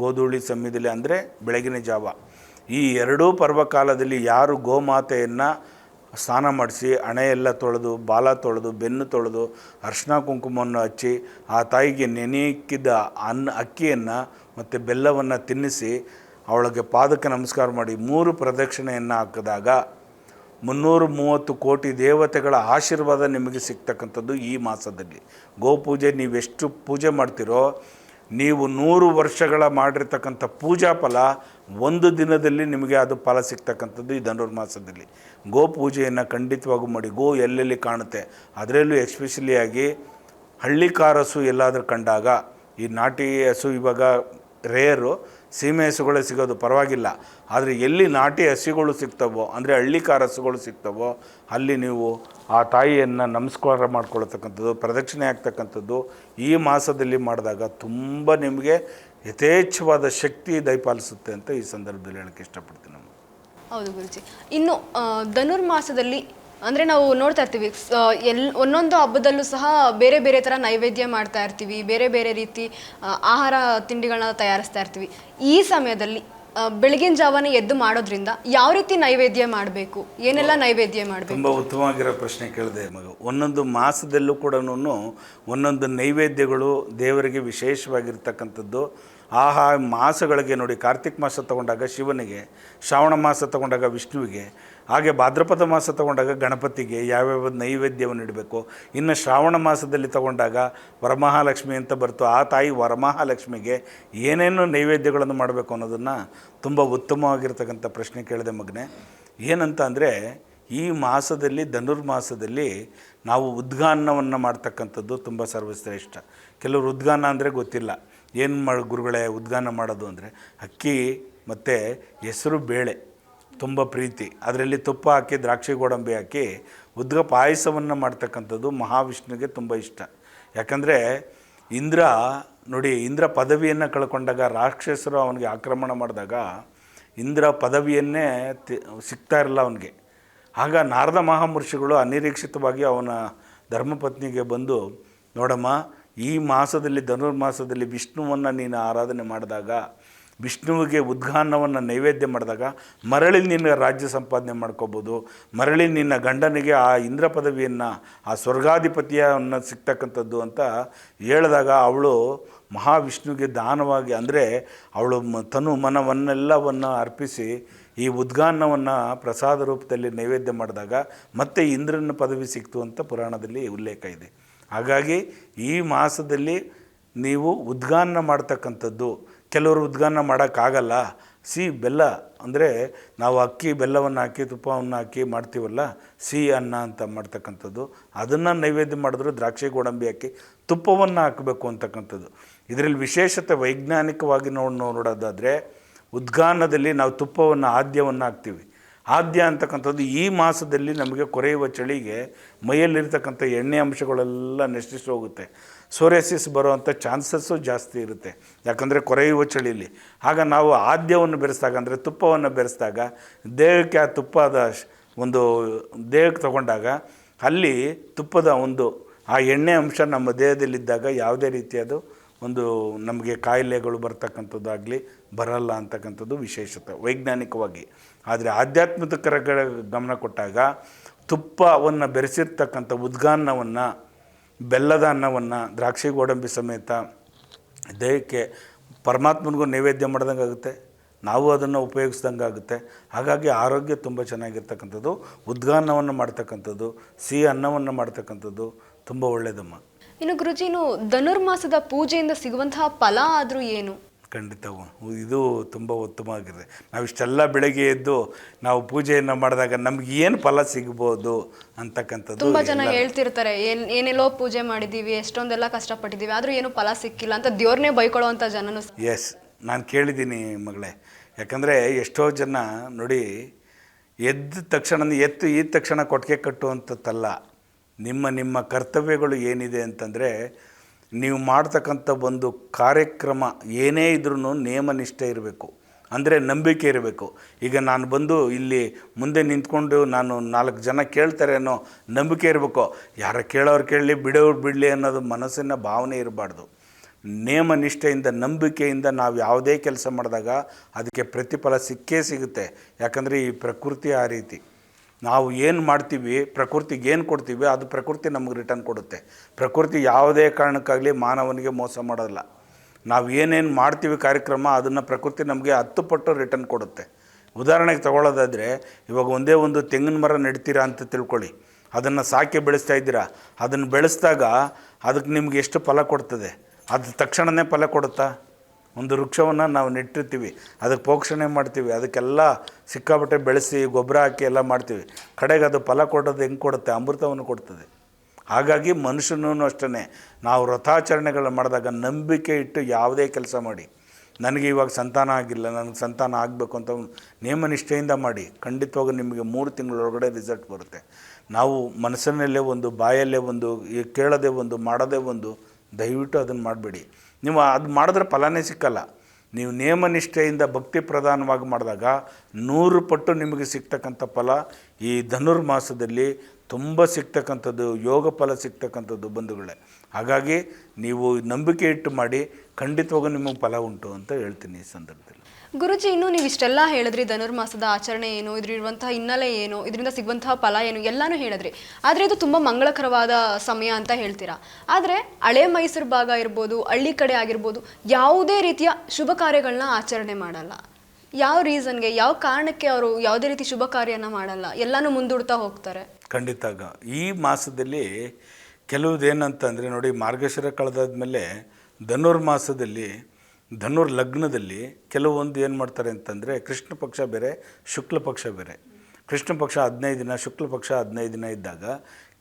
ಗೋಧೂಳಿ ಸಮಯದಲ್ಲಿ ಅಂದರೆ ಬೆಳಗಿನ ಜಾವ. ಈ ಎರಡೂ ಪರ್ವಕಾಲದಲ್ಲಿ ಯಾರು ಗೋಮಾತೆಯನ್ನು ಸ್ನಾನ ಮಾಡಿಸಿ ಹಣೆಯೆಲ್ಲ ತೊಳೆದು, ಬಾಲ ತೊಳೆದು, ಬೆನ್ನು ತೊಳೆದು, ಅರ್ಶಿನ ಕುಂಕುಮವನ್ನು ಹಚ್ಚಿ ಆ ತಾಯಿಗೆ ನೆನೆಯಕ್ಕಿದ್ದ ಅನ್ನ, ಅಕ್ಕಿಯನ್ನು ಮತ್ತು ಬೆಲ್ಲವನ್ನು ತಿನ್ನಿಸಿ ಅವಳಿಗೆ ಪಾದಕ್ಕೆ ನಮಸ್ಕಾರ ಮಾಡಿ ಮೂರು ಪ್ರದಕ್ಷಿಣೆಯನ್ನು ಹಾಕಿದಾಗ ಮುನ್ನೂರು ಮೂವತ್ತು ಕೋಟಿ ದೇವತೆಗಳ ಆಶೀರ್ವಾದ ನಿಮಗೆ ಸಿಗ್ತಕ್ಕಂಥದ್ದು ಈ ಮಾಸದಲ್ಲಿ. ಗೋಪೂಜೆ, ನೀವೆಷ್ಟು ಪೂಜೆ ಮಾಡ್ತೀರೋ, ನೀವು ನೂರು ವರ್ಷಗಳ ಮಾಡಿರ್ತಕ್ಕಂಥ ಪೂಜಾ ಫಲ ಒಂದು ದಿನದಲ್ಲಿ ನಿಮಗೆ ಅದು ಫಲ ಸಿಗ್ತಕ್ಕಂಥದ್ದು ಈ ಧನುರ್ಮಾಸದಲ್ಲಿ ಗೋಪೂಜೆಯನ್ನು ಖಂಡಿತವಾಗೂ ಮಾಡಿ. ಗೋ ಎಲ್ಲೆಲ್ಲಿ ಕಾಣುತ್ತೆ? ಅದರಲ್ಲೂ ಎಸ್ಪೆಷಲಿಯಾಗಿ ಆಗಿ ಹಳ್ಳಿಕಾರ ಹಸು ಎಲ್ಲಾದರೂ ಕಂಡಾಗ, ಈ ನಾಟಿ ಹಸು ಇವಾಗ ರೇರು ಸೀಮೆ ಹಸುಗಳೇ ಸಿಗೋದು ಪರವಾಗಿಲ್ಲ. ಆದರೆ ಎಲ್ಲಿ ನಾಟಿ ಹಸಿಗಳು ಸಿಗ್ತವೋ, ಅಂದರೆ ಹಳ್ಳಿಕಾರ ಹಸುಗಳು ಸಿಗ್ತವೋ, ಅಲ್ಲಿ ನೀವು ಆ ತಾಯಿಯನ್ನು ನಮಸ್ಕಾರ ಮಾಡ್ಕೊಳ್ತಕ್ಕಂಥದ್ದು, ಪ್ರದಕ್ಷಿಣೆ ಆಗ್ತಕ್ಕಂಥದ್ದು ಈ ಮಾಸದಲ್ಲಿ ಮಾಡಿದಾಗ ತುಂಬ ನಿಮಗೆ ಯಥೇಚ್ಛವಾದ ಶಕ್ತಿ ದಯಪಾಲಿಸುತ್ತೆ ಅಂತ ಈ ಸಂದರ್ಭದಲ್ಲಿ ಹೇಳಕ್ಕೆ ಇಷ್ಟಪಡ್ತೀನಿ. ನಮ್ಮ ಹೌದು ಗುರುಜಿ. ಇನ್ನು ಧನುರ್ಮಾಸದಲ್ಲಿ ಅಂದರೆ ನಾವು ನೋಡ್ತಾ ಇರ್ತೀವಿ ಎಲ್ ಒಂದೊಂದು ಹಬ್ಬದಲ್ಲೂ ಸಹ ಬೇರೆ ಬೇರೆ ಥರ ನೈವೇದ್ಯ ಮಾಡ್ತಾ ಇರ್ತೀವಿ ಬೇರೆ ಬೇರೆ ರೀತಿ ಆಹಾರ ತಿಂಡಿಗಳನ್ನ ತಯಾರಿಸ್ತಾ ಇರ್ತೀವಿ. ಈ ಸಮಯದಲ್ಲಿ ಬೆಳಗಿನ ಜಾವನೇ ಎದ್ದು ಮಾಡೋದ್ರಿಂದ ಯಾವ ರೀತಿ ನೈವೇದ್ಯ ಮಾಡಬೇಕು ಏನೆಲ್ಲ ನೈವೇದ್ಯ ಮಾಡಬೇಕು? ತುಂಬ ಉತ್ತಮವಾಗಿರೋ ಪ್ರಶ್ನೆ ಕೇಳಿದೆ ಮಗ. ಒಂದೊಂದು ಮಾಸದಲ್ಲೂ ಕೂಡ ಒಂದೊಂದು ನೈವೇದ್ಯಗಳು ದೇವರಿಗೆ ವಿಶೇಷವಾಗಿರ್ತಕ್ಕಂಥದ್ದು. ಆಹಾ ಮಾಸಗಳಿಗೆ ನೋಡಿ ಕಾರ್ತಿಕ್ ಮಾಸ ತಗೊಂಡಾಗ ಶಿವನಿಗೆ ಶ್ರಾವಣ ಮಾಸ ತಗೊಂಡಾಗ ವಿಷ್ಣುವಿಗೆ ಹಾಗೆ ಭಾದ್ರಪದ ಮಾಸ ತಗೊಂಡಾಗ ಗಣಪತಿಗೆ ಯಾವ್ಯಾವ ನೈವೇದ್ಯವನ್ನು ಇಡಬೇಕು? ಇನ್ನು ಶ್ರಾವಣ ಮಾಸದಲ್ಲಿ ತಗೊಂಡಾಗ ವರಮಹಾಲಕ್ಷ್ಮಿ ಅಂತ ಬರ್ತು. ಆ ತಾಯಿ ವರಮಹಾಲಕ್ಷ್ಮಿಗೆ ಏನೇನು ನೈವೇದ್ಯಗಳನ್ನು ಮಾಡಬೇಕು ಅನ್ನೋದನ್ನು ತುಂಬ ಉತ್ತಮವಾಗಿರ್ತಕ್ಕಂಥ ಪ್ರಶ್ನೆ ಕೇಳಿದೆ ಮಗನೆ. ಏನಂತ ಅಂದರೆ, ಈ ಮಾಸದಲ್ಲಿ, ಧನುರ್ಮಾಸದಲ್ಲಿ ನಾವು ಉದ್ಗಾನವನ್ನು ಮಾಡ್ತಕ್ಕಂಥದ್ದು ತುಂಬ ಸರ್ವಶ್ರೇಷ್ಠ. ಕೆಲವರು ಉದ್ಗಾನ ಅಂದರೆ ಗೊತ್ತಿಲ್ಲ. ಏನು ಮಾಡಿ ಗುರುಗಳೇ ಉದ್ಗಾನ ಮಾಡೋದು ಅಂದರೆ ಅಕ್ಕಿ ಮತ್ತು ಹೆಸರು ಬೇಳೆ. ತುಂಬ ಪ್ರೀತಿ. ಅದರಲ್ಲಿ ತುಪ್ಪ ಹಾಕಿ, ದ್ರಾಕ್ಷಿ ಗೋಡಂಬಿ ಹಾಕಿ ಉದ್ಗ ಪಾಯಸವನ್ನು ಮಾಡ್ತಕ್ಕಂಥದ್ದು ಮಹಾವಿಷ್ಣುಗೆ ತುಂಬ ಇಷ್ಟ. ಯಾಕಂದರೆ ಇಂದ್ರ, ನೋಡಿ, ಇಂದ್ರ ಪದವಿಯನ್ನು ಕಳ್ಕೊಂಡಾಗ ರಾಕ್ಷಸರು ಅವನಿಗೆ ಆಕ್ರಮಣ ಮಾಡಿದಾಗ ಇಂದ್ರ ಪದವಿಯನ್ನೇ ಸಿಗ್ತಾ ಇರಲ್ಲ ಅವನಿಗೆ. ಆಗ ನಾರದ ಮಹಾಮುರ್ಷಿಗಳು ಅನಿರೀಕ್ಷಿತವಾಗಿ ಅವನ ಧರ್ಮಪತ್ನಿಗೆ ಬಂದು, ನೋಡಮ್ಮ, ಈ ಮಾಸದಲ್ಲಿ, ಧನುರ್ಮಾಸದಲ್ಲಿ ವಿಷ್ಣುವನ್ನು ನೀನು ಆರಾಧನೆ ಮಾಡಿದಾಗ ವಿಷ್ಣುವಿಗೆ ಉದ್ಘಾನವನ್ನು ನೈವೇದ್ಯ ಮಾಡಿದಾಗ ಮರಳಿ ನಿನ್ನ ರಾಜ್ಯ ಸಂಪಾದನೆ ಮಾಡ್ಕೋಬೋದು ಮರಳಿ ನಿನ್ನ ಗಂಡನಿಗೆ ಆ ಇಂದ್ರ ಪದವಿಯನ್ನು, ಆ ಸ್ವರ್ಗಾಧಿಪತಿಯನ್ನು ಸಿಗ್ತಕ್ಕಂಥದ್ದು ಅಂತ ಹೇಳಿದಾಗ ಅವಳು ಮಹಾವಿಷ್ಣುವಿಗೆ ದಾನವಾಗಿ ಅಂದರೆ ಅವಳು ತನು ಮನವನ್ನೆಲ್ಲವನ್ನು ಅರ್ಪಿಸಿ ಈ ಉದ್ಘಾನವನ್ನು ಪ್ರಸಾದ ರೂಪದಲ್ಲಿ ನೈವೇದ್ಯ ಮಾಡಿದಾಗ ಮತ್ತೆ ಇಂದ್ರನ ಪದವಿ ಸಿಕ್ತು ಅಂತ ಪುರಾಣದಲ್ಲಿ ಉಲ್ಲೇಖ ಇದೆ. ಹಾಗಾಗಿ ಈ ಮಾಸದಲ್ಲಿ ನೀವು ಉದ್ಘಾನ ಮಾಡ್ತಕ್ಕಂಥದ್ದು ಕೆಲವರು ಉದ್ಗಾನ ಮಾಡೋಕ್ಕಾಗಲ್ಲ. ಸಿಹಿ ಬೆಲ್ಲ ಅಂದರೆ ನಾವು ಅಕ್ಕಿ ಬೆಲ್ಲವನ್ನು ಹಾಕಿ, ತುಪ್ಪವನ್ನು ಹಾಕಿ ಮಾಡ್ತೀವಲ್ಲ, ಸಿಹಿ ಅನ್ನ ಅಂತ ಮಾಡ್ತಕ್ಕಂಥದ್ದು. ಅದನ್ನು ನೈವೇದ್ಯ ಮಾಡಿದ್ರು ದ್ರಾಕ್ಷಿ ಗೋಡಂಬಿ ಹಾಕಿ ತುಪ್ಪವನ್ನು ಹಾಕಬೇಕು ಅಂತಕ್ಕಂಥದ್ದು. ಇದರಲ್ಲಿ ವಿಶೇಷತೆ ವೈಜ್ಞಾನಿಕವಾಗಿ ನೋಡಿ ನೋಡೋದಾದರೆ ಉದ್ಗಾನದಲ್ಲಿ ನಾವು ತುಪ್ಪವನ್ನು, ಆದ್ಯವನ್ನು ಹಾಕ್ತೀವಿ. ಆದ್ಯ ಅಂತಕ್ಕಂಥದ್ದು ಈ ಮಾಸದಲ್ಲಿ ನಮಗೆ ಕೊರೆಯುವ ಚಳಿಗೆ ಮೈಯಲ್ಲಿರ್ತಕ್ಕಂಥ ಎಣ್ಣೆ ಅಂಶಗಳೆಲ್ಲ ನಶಿಸಿ ಹೋಗುತ್ತೆ. ಸೋರೆಸಿಸ್ ಬರುವಂಥ ಚಾನ್ಸಸ್ಸು ಜಾಸ್ತಿ ಇರುತ್ತೆ. ಯಾಕಂದರೆ ಕೊರೆಯುವ ಚಳಿಲಿ. ಆಗ ನಾವು ಆದ್ಯವನ್ನು ಬೆರೆಸಿದಾಗ, ಅಂದರೆ ತುಪ್ಪವನ್ನು ಬೆರೆಸಿದಾಗ, ದೇಹಕ್ಕೆ ಆ ತುಪ್ಪದ ಒಂದು ದೇಹಕ್ಕೆ ತಗೊಂಡಾಗ ಅಲ್ಲಿ ತುಪ್ಪದ ಒಂದು ಆ ಎಣ್ಣೆ ಅಂಶ ನಮ್ಮ ದೇಹದಲ್ಲಿದ್ದಾಗ ಯಾವುದೇ ರೀತಿಯಾದ ಒಂದು ನಮಗೆ ಕಾಯಿಲೆಗಳು ಬರ್ತಕ್ಕಂಥದ್ದಾಗಲಿ ಬರಲ್ಲ ಅಂತಕ್ಕಂಥದ್ದು ವಿಶೇಷತೆ. ವೈಜ್ಞಾನಿಕವಾಗಿ. ಆದರೆ ಆಧ್ಯಾತ್ಮಿಕ ಕಡೆ ಗಮನ ಕೊಟ್ಟಾಗ ತುಪ್ಪವನ್ನು ಬೆರೆಸಿರ್ತಕ್ಕಂಥ ಉದ್ಗಾನ್ನವನ್ನು, ಬೆಲ್ಲದ ಅನ್ನವನ್ನು, ದ್ರಾಕ್ಷಿ ಗೋಡಂಬಿ ಸಮೇತ ದೇಹಕ್ಕೆ ಪರಮಾತ್ಮನಿಗೂ ನೈವೇದ್ಯ ಮಾಡ್ದಂಗೆ ಆಗುತ್ತೆ. ನಾವು ಅದನ್ನು ಉಪಯೋಗಿಸ್ದಂಗೆ ಆಗುತ್ತೆ. ಹಾಗಾಗಿ ಆರೋಗ್ಯ ತುಂಬ ಚೆನ್ನಾಗಿರ್ತಕ್ಕಂಥದ್ದು. ಉದ್ಗಾನವನ್ನು ಮಾಡ್ತಕ್ಕಂಥದ್ದು, ಸಿಹಿ ಅನ್ನವನ್ನು ಮಾಡ್ತಕ್ಕಂಥದ್ದು ತುಂಬ ಒಳ್ಳೆಯದಮ್ಮ ಇನ್ನು ಗುರುಜಿನು ಧನುರ್ಮಾಸದ ಪೂಜೆಯಿಂದ ಸಿಗುವಂತಹ ಫಲ ಆದರೂ ಏನು? ಖಂಡಿತವು. ಇದು ತುಂಬ ಉತ್ತಮವಾಗಿದೆ. ನಾವು ಇಷ್ಟೆಲ್ಲ ಬೆಳಗ್ಗೆ ಎದ್ದು ನಾವು ಪೂಜೆಯನ್ನು ಮಾಡಿದಾಗ ನಮ್ಗೆ ಏನು ಫಲ ಸಿಗ್ಬೋದು ಅಂತಕ್ಕಂಥದ್ದು ತುಂಬಾ ಜನ ಹೇಳ್ತಿರ್ತಾರೆ ಏನ್ ಏನೆಲ್ಲೋ ಪೂಜೆ ಮಾಡಿದ್ದೀವಿ ಎಷ್ಟೊಂದೆಲ್ಲ ಕಷ್ಟಪಟ್ಟಿದ್ದೀವಿ ಆದರೂ ಏನು ಫಲ ಸಿಕ್ಕಿಲ್ಲ ಅಂತ ದೇವ್ರನ್ನೇ ಬೈಕೊಳ್ಳುವಂಥ ಜನನು ಎಸ್ ನಾನು ಕೇಳಿದ್ದೀನಿ ಮಗಳೇ. ಯಾಕಂದರೆ ಎಷ್ಟೋ ಜನ ನೋಡಿ ಎದ್ದ ತಕ್ಷಣ ಎತ್ತು ಈ ತಕ್ಷಣ ಕೊಟ್ಟಿಗೆ ಕಟ್ಟುವಂಥದ್ದಲ್ಲ. ನಿಮ್ಮ ನಿಮ್ಮ ಕರ್ತವ್ಯಗಳು ಏನಿದೆ ಅಂತಂದರೆ ನೀವು ಮಾಡ್ತಕ್ಕಂಥ ಒಂದು ಕಾರ್ಯಕ್ರಮ ಏನೇ ಇದ್ರೂ ನೇಮನಿಷ್ಠೆ ಇರಬೇಕು. ಅಂದರೆ ನಂಬಿಕೆ ಇರಬೇಕು. ಈಗ ನಾನು ಬಂದು ಇಲ್ಲಿ ಮುಂದೆ ನಿಂತ್ಕೊಂಡು ನಾನು ನಾಲ್ಕು ಜನ ಕೇಳ್ತಾರೆ ಅನ್ನೋ ನಂಬಿಕೆ ಇರಬೇಕು. ಯಾರ ಕೇಳೋರು ಕೇಳಲಿ ಬಿಡೋರು ಬಿಡಲಿ ಅನ್ನೋದು ಮನಸ್ಸಿನ ಭಾವನೆ ಇರಬಾರ್ದು. ನಿಯಮ ನಿಷ್ಠೆಯಿಂದ ನಂಬಿಕೆಯಿಂದ ನಾವು ಯಾವುದೇ ಕೆಲಸ ಮಾಡಿದಾಗ ಅದಕ್ಕೆ ಪ್ರತಿಫಲ ಸಿಕ್ಕೇ ಸಿಗುತ್ತೆ. ಯಾಕಂದರೆ ಈ ಪ್ರಕೃತಿ ಆ ರೀತಿ. ನಾವು ಏನು ಮಾಡ್ತೀವಿ, ಪ್ರಕೃತಿಗೆ ಏನು ಕೊಡ್ತೀವಿ, ಅದು ಪ್ರಕೃತಿ ನಮಗೆ ರಿಟರ್ನ್ ಕೊಡುತ್ತೆ. ಪ್ರಕೃತಿ ಯಾವುದೇ ಕಾರಣಕ್ಕಾಗಲಿ ಮಾನವನಿಗೆ ಮೋಸ ಮಾಡೋಲ್ಲ ನಾವು ಏನೇನು ಮಾಡ್ತೀವಿ ಕಾರ್ಯಕ್ರಮ, ಅದನ್ನು ಪ್ರಕೃತಿ ನಮಗೆ ಹತ್ತು ಪಟ್ಟು ರಿಟರ್ನ್ ಕೊಡುತ್ತೆ. ಉದಾಹರಣೆಗೆ ತಗೊಳ್ಳೋದಾದರೆ, ಇವಾಗ ಒಂದೇ ಒಂದು ತೆಂಗಿನ ಮರ ನೆಡ್ತೀರಾ ಅಂತ ತಿಳ್ಕೊಳ್ಳಿ. ಅದನ್ನು ಸಾಕಿ ಬೆಳೆಸ್ತಾ ಇದ್ದೀರಾ. ಅದನ್ನು ಬೆಳೆಸಿದಾಗ ಅದಕ್ಕೆ ನಿಮ್ಗೆ ಎಷ್ಟು ಫಲ ಕೊಡ್ತದೆ? ಅದು ತಕ್ಷಣವೇ ಫಲ ಕೊಡುತ್ತಾ? ಒಂದು ವೃಕ್ಷವನ್ನು ನಾವು ನೆಟ್ಟಿರ್ತೀವಿ. ಅದಕ್ಕೆ ಪೋಷಣೆ ಮಾಡ್ತೀವಿ. ಅದಕ್ಕೆಲ್ಲ ಸಿಕ್ಕಾಪಟ್ಟೆ ಬೆಳೆಸಿ, ಗೊಬ್ಬರ ಹಾಕಿ ಎಲ್ಲ ಮಾಡ್ತೀವಿ. ಕಡೆಗೆ ಅದು ಫಲ ಕೊಡೋದು ಹೆಂಗೆ ಕೊಡುತ್ತೆ? ಅಮೃತವನ್ನು ಕೊಡ್ತದೆ. ಹಾಗಾಗಿ ಮನುಷ್ಯನೂ ಅಷ್ಟೇ ನಾವು ವ್ರತಾಚರಣೆಗಳು ಮಾಡಿದಾಗ ನಂಬಿಕೆ ಇಟ್ಟು ಯಾವುದೇ ಕೆಲಸ ಮಾಡಿ. ನನಗೆ ಇವಾಗ ಸಂತಾನ ಆಗಿಲ್ಲ. ನನಗೆ ಸಂತಾನ ಆಗಬೇಕು ಅಂತ ನೇಮನಿಷ್ಠೆಯಿಂದ ಮಾಡಿ. ಖಂಡಿತವಾಗ ನಿಮಗೆ ಮೂರು ತಿಂಗಳೊಳಗಡೆ ರಿಸಲ್ಟ್ ಬರುತ್ತೆ. ನಾವು ಮನಸ್ಸಿನಲ್ಲೇ ಒಂದು, ಬಾಯಲ್ಲೇ ಒಂದು ಕೇಳೋದೇ ಒಂದು, ಮಾಡೋದೇ ಒಂದು ದಯವಿಟ್ಟು ಅದನ್ನು ಮಾಡಬೇಡಿ. ನೀವು ಅದು ಮಾಡಿದ್ರೆ ಫಲನೇ ಸಿಕ್ಕಲ್ಲ. ನೀವು ನೇಮನಿಷ್ಠೆಯಿಂದ ಭಕ್ತಿ ಪ್ರಧಾನವಾಗಿ ಮಾಡಿದಾಗ ನೂರು ಪಟ್ಟು ನಿಮಗೆ ಸಿಗ್ತಕ್ಕಂಥ ಫಲ ಈ ಧನುರ್ಮಾಸದಲ್ಲಿ ತುಂಬ ಸಿಗ್ತಕ್ಕಂಥದ್ದು, ಯೋಗ ಫಲ ಸಿಗ್ತಕ್ಕಂಥದ್ದು ಬಂಧುಗಳೇ. ಹಾಗಾಗಿ ನೀವು ನಂಬಿಕೆ ಇಟ್ಟು ಮಾಡಿ ಖಂಡಿತವಾಗೂ ನಿಮಗೆ ಫಲ ಉಂಟು ಅಂತ ಹೇಳ್ತೀನಿ ಈ ಸಂದರ್ಭದಲ್ಲಿ. ಗುರುಜಿ, ಇನ್ನು ನೀವು ಇಷ್ಟೆಲ್ಲ ಹೇಳಿದ್ರಿ, ಧನುರ್ಮಾಸದ ಆಚರಣೆ ಏನು, ಇದ್ರಿರುವಂತಹ ಹಿನ್ನೆಲೆ ಏನು, ಇದರಿಂದ ಸಿಗುವಂತಹ ಫಲ ಏನು, ಎಲ್ಲಾನು ಹೇಳಿದ್ರಿ. ಆದ್ರೆ ಇದು ತುಂಬಾ ಮಂಗಳಕರವಾದ ಸಮಯ ಅಂತ ಹೇಳ್ತೀರಾ. ಆದ್ರೆ ಹಳೆ ಮೈಸೂರು ಭಾಗ ಇರ್ಬೋದು, ಹಳ್ಳಿ ಕಡೆ ಆಗಿರ್ಬೋದು, ಯಾವುದೇ ರೀತಿಯ ಶುಭ ಕಾರ್ಯಗಳನ್ನ ಆಚರಣೆ ಮಾಡಲ್ಲ. ಯಾವ ರೀಸನ್ಗೆ, ಯಾವ ಕಾರಣಕ್ಕೆ ಅವರು ಯಾವುದೇ ರೀತಿ ಶುಭ ಕಾರ್ಯನ ಮಾಡಲ್ಲ, ಎಲ್ಲಾನು ಮುಂದೂಡ್ತಾ ಹೋಗ್ತಾರೆ. ಖಂಡಿತ ಈ ಮಾಸದಲ್ಲಿ ಕೆಲವುದೇನಂತಂದರೆ ನೋಡಿ, ಮಾರ್ಗಶಿರ ಕಳೆದಾದ್ಮೇಲೆ ಧನುರ್ಮಾಸದಲ್ಲಿ ಧನುರ್ ಲಗ್ನದಲ್ಲಿ ಕೆಲವೊಂದು ಏನು ಮಾಡ್ತಾರೆ ಅಂತಂದರೆ ಕೃಷ್ಣ ಪಕ್ಷ ಬೇರೆ, ಶುಕ್ಲ ಪಕ್ಷ ಬೇರೆ. ಕೃಷ್ಣ ಪಕ್ಷ ಹದಿನೈದು ದಿನ, ಶುಕ್ಲ ಪಕ್ಷ ಹದಿನೈದು ದಿನ ಇದ್ದಾಗ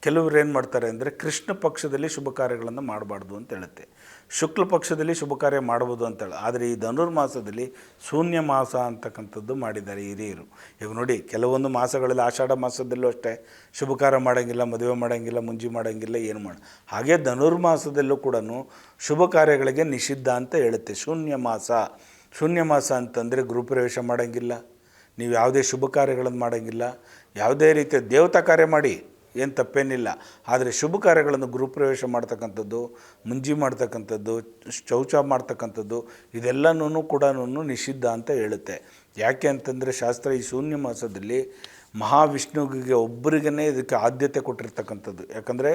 ಕೆಲವರು ಏನು ಮಾಡ್ತಾರೆ ಅಂದರೆ ಕೃಷ್ಣ ಪಕ್ಷದಲ್ಲಿ ಶುಭ ಕಾರ್ಯಗಳನ್ನು ಮಾಡಬಾರ್ದು ಅಂತ ಹೇಳುತ್ತೆ. ಶುಕ್ಲ ಪಕ್ಷದಲ್ಲಿ ಶುಭ ಕಾರ್ಯ ಮಾಡ್ಬೋದು ಅಂತೇಳಿ. ಆದರೆ ಈ ಧನುರ್ಮಾಸದಲ್ಲಿ ಶೂನ್ಯ ಮಾಸ ಅಂತಕ್ಕಂಥದ್ದು ಮಾಡಿದ್ದಾರೆ ಹಿರಿಯರು. ಈಗ ನೋಡಿ, ಕೆಲವೊಂದು ಮಾಸಗಳಲ್ಲಿ ಆಷಾಢ ಮಾಸದಲ್ಲೂ ಅಷ್ಟೇ ಶುಭ ಕಾರ್ಯ ಮಾಡೋಂಗಿಲ್ಲ, ಮದುವೆ ಮಾಡೋಂಗಿಲ್ಲ, ಮುಂಜಿ ಮಾಡೋಂಗಿಲ್ಲ, ಏನು ಮಾಡಿ. ಹಾಗೆ ಧನುರ್ಮಾಸದಲ್ಲೂ ಕೂಡ ಶುಭ ಕಾರ್ಯಗಳಿಗೆ ನಿಷಿದ್ಧ ಅಂತ ಹೇಳುತ್ತೆ. ಶೂನ್ಯ ಮಾಸ. ಶೂನ್ಯ ಮಾಸ ಅಂತಂದರೆ ಗೃಹಪ್ರವೇಶ ಮಾಡೋಂಗಿಲ್ಲ. ನೀವು ಯಾವುದೇ ಶುಭ ಕಾರ್ಯಗಳನ್ನು ಮಾಡೋಂಗಿಲ್ಲ. ಯಾವುದೇ ರೀತಿಯ ದೇವತಾ ಕಾರ್ಯ ಮಾಡಿ. ಏನು ತಪ್ಪೇನಿಲ್ಲ. ಆದರೆ ಶುಭ ಕಾರ್ಯಗಳನ್ನು ಗೃಹಪ್ರವೇಶ ಮಾಡ್ತಕ್ಕಂಥದ್ದು, ಮುಂಜಿ ಮಾಡ್ತಕ್ಕಂಥದ್ದು, ಶೌಚ ಮಾಡ್ತಕ್ಕಂಥದ್ದು ಇದೆಲ್ಲನೂ ಕೂಡ ನಿಷಿದ್ಧ ಅಂತ ಹೇಳುತ್ತೆ. ಯಾಕೆ ಅಂತಂದರೆ ಶಾಸ್ತ್ರ ಈ ಶೂನ್ಯ ಮಾಸದಲ್ಲಿ ಮಹಾವಿಷ್ಣುವಿಗೆ ಒಬ್ಬರಿಗೇ ಇದಕ್ಕೆ ಆದ್ಯತೆ ಕೊಟ್ಟಿರ್ತಕ್ಕಂಥದ್ದು. ಯಾಕಂದರೆ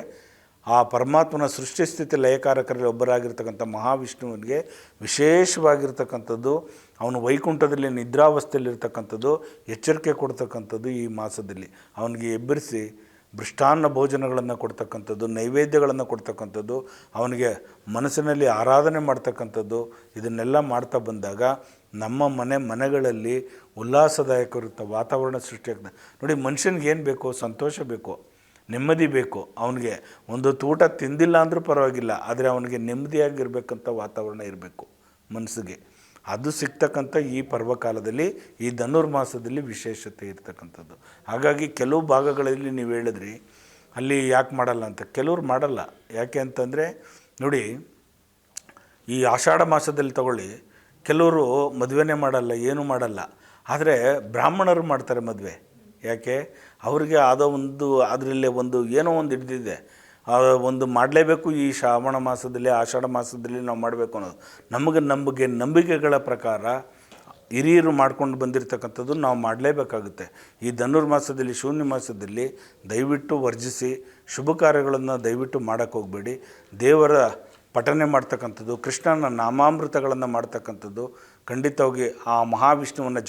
ಆ ಪರಮಾತ್ಮನ ಸೃಷ್ಟಿ ಸ್ಥಿತಿ ಲಯಕಾರಕರಲ್ಲಿ ಒಬ್ಬರಾಗಿರ್ತಕ್ಕಂಥ ಮಹಾವಿಷ್ಣುವಿಗೆ ವಿಶೇಷವಾಗಿರ್ತಕ್ಕಂಥದ್ದು, ಅವನು ವೈಕುಂಠದಲ್ಲಿ ನಿದ್ರಾವಸ್ಥೆಯಲ್ಲಿರ್ತಕ್ಕಂಥದ್ದು, ಎಚ್ಚರಿಕೆ ಕೊಡ್ತಕ್ಕಂಥದ್ದು ಈ ಮಾಸದಲ್ಲಿ. ಅವನಿಗೆ ಎಬ್ಬರಿಸಿ ಮೃಷ್ಟಾನ್ನ ಭೋಜನಗಳನ್ನು ಕೊಡ್ತಕ್ಕಂಥದ್ದು, ನೈವೇದ್ಯಗಳನ್ನು ಕೊಡ್ತಕ್ಕಂಥದ್ದು, ಅವನಿಗೆ ಮನಸ್ಸಿನಲ್ಲಿ ಆರಾಧನೆ ಮಾಡ್ತಕ್ಕಂಥದ್ದು, ಇದನ್ನೆಲ್ಲ ಮಾಡ್ತಾ ಬಂದಾಗ ನಮ್ಮ ಮನೆ ಮನೆಗಳಲ್ಲಿ ಉಲ್ಲಾಸದಾಯಕವಿರುತ್ತೆ ವಾತಾವರಣ ಸೃಷ್ಟಿಯಾಗ್ತದೆ ನೋಡಿ, ಮನುಷ್ಯನಿಗೆ ಏನು ಬೇಕು, ಸಂತೋಷ ಬೇಕು, ನೆಮ್ಮದಿ ಬೇಕು, ಅವನಿಗೆ ಒಂದು ಊಟ ತಿಂದಿಲ್ಲ ಅಂದರೂ ಪರವಾಗಿಲ್ಲ, ಆದರೆ ಅವನಿಗೆ ನೆಮ್ಮದಿಯಾಗಿರ್ಬೇಕಂತ ವಾತಾವರಣ ಇರಬೇಕು ಮನಸ್ಸಿಗೆ. ಅದು ಸಿಗ್ತಕ್ಕಂಥ ಈ ಪರ್ವಕಾಲದಲ್ಲಿ, ಈ ಧನುರ್ಮಾಸದಲ್ಲಿ ವಿಶೇಷತೆ ಇರ್ತಕ್ಕಂಥದ್ದು. ಹಾಗಾಗಿ ಕೆಲವು ಭಾಗಗಳಲ್ಲಿ ನೀವು ಹೇಳಿದ್ರಿ, ಅಲ್ಲಿ ಯಾಕೆ ಮಾಡಲ್ಲ ಅಂತ. ಕೆಲವ್ರು ಮಾಡಲ್ಲ. ಯಾಕೆ ಅಂತಂದರೆ, ನೋಡಿ, ಈ ಆಷಾಢ ಮಾಸದಲ್ಲಿ ತಗೊಳ್ಳಿ, ಕೆಲವರು ಮದುವೆನೇ ಮಾಡಲ್ಲ, ಏನೂ ಮಾಡಲ್ಲ. ಆದರೆ ಬ್ರಾಹ್ಮಣರು ಮಾಡ್ತಾರೆ ಮದುವೆ. ಯಾಕೆ? ಅವರಿಗೆ ಆದ ಒಂದು ಅದರಲ್ಲೇ ಒಂದು ಏನೋ ಒಂದು ಹಿಡ್ದಿದೆ. ಒಂದು ಮಾಡಲೇಬೇಕು ಈ ಶ್ರಾವಣ ಮಾಸದಲ್ಲಿ, ಆಷಾಢ ಮಾಸದಲ್ಲಿ ನಾವು ಮಾಡಬೇಕು ಅನ್ನೋದು. ನಮಗೆ ನಮಗೆ ನಂಬಿಕೆಗಳ ಪ್ರಕಾರ ಹಿರಿಯರು ಮಾಡ್ಕೊಂಡು ಬಂದಿರತಕ್ಕಂಥದ್ದು ನಾವು ಮಾಡಲೇಬೇಕಾಗುತ್ತೆ. ಈ ಧನುರ್ಮಾಸದಲ್ಲಿ ಶೂನ್ಯ ಮಾಸದಲ್ಲಿ ದಯವಿಟ್ಟು ವರ್ಜಿಸಿ, ಶುಭ ಕಾರ್ಯಗಳನ್ನು ದಯವಿಟ್ಟು ಮಾಡೋಕ್ಕೆ ಹೋಗಬೇಡಿ. ದೇವರ ಪಠನೆ ಮಾಡ್ತಕ್ಕಂಥದ್ದು, ಕೃಷ್ಣನ ನಾಮಾಮೃತಗಳನ್ನು ಮಾಡ್ತಕ್ಕಂಥದ್ದು ಖಂಡಿತವಾಗಿ ಆ ಮಹಾವಿಷ್ಣುವನ್ನು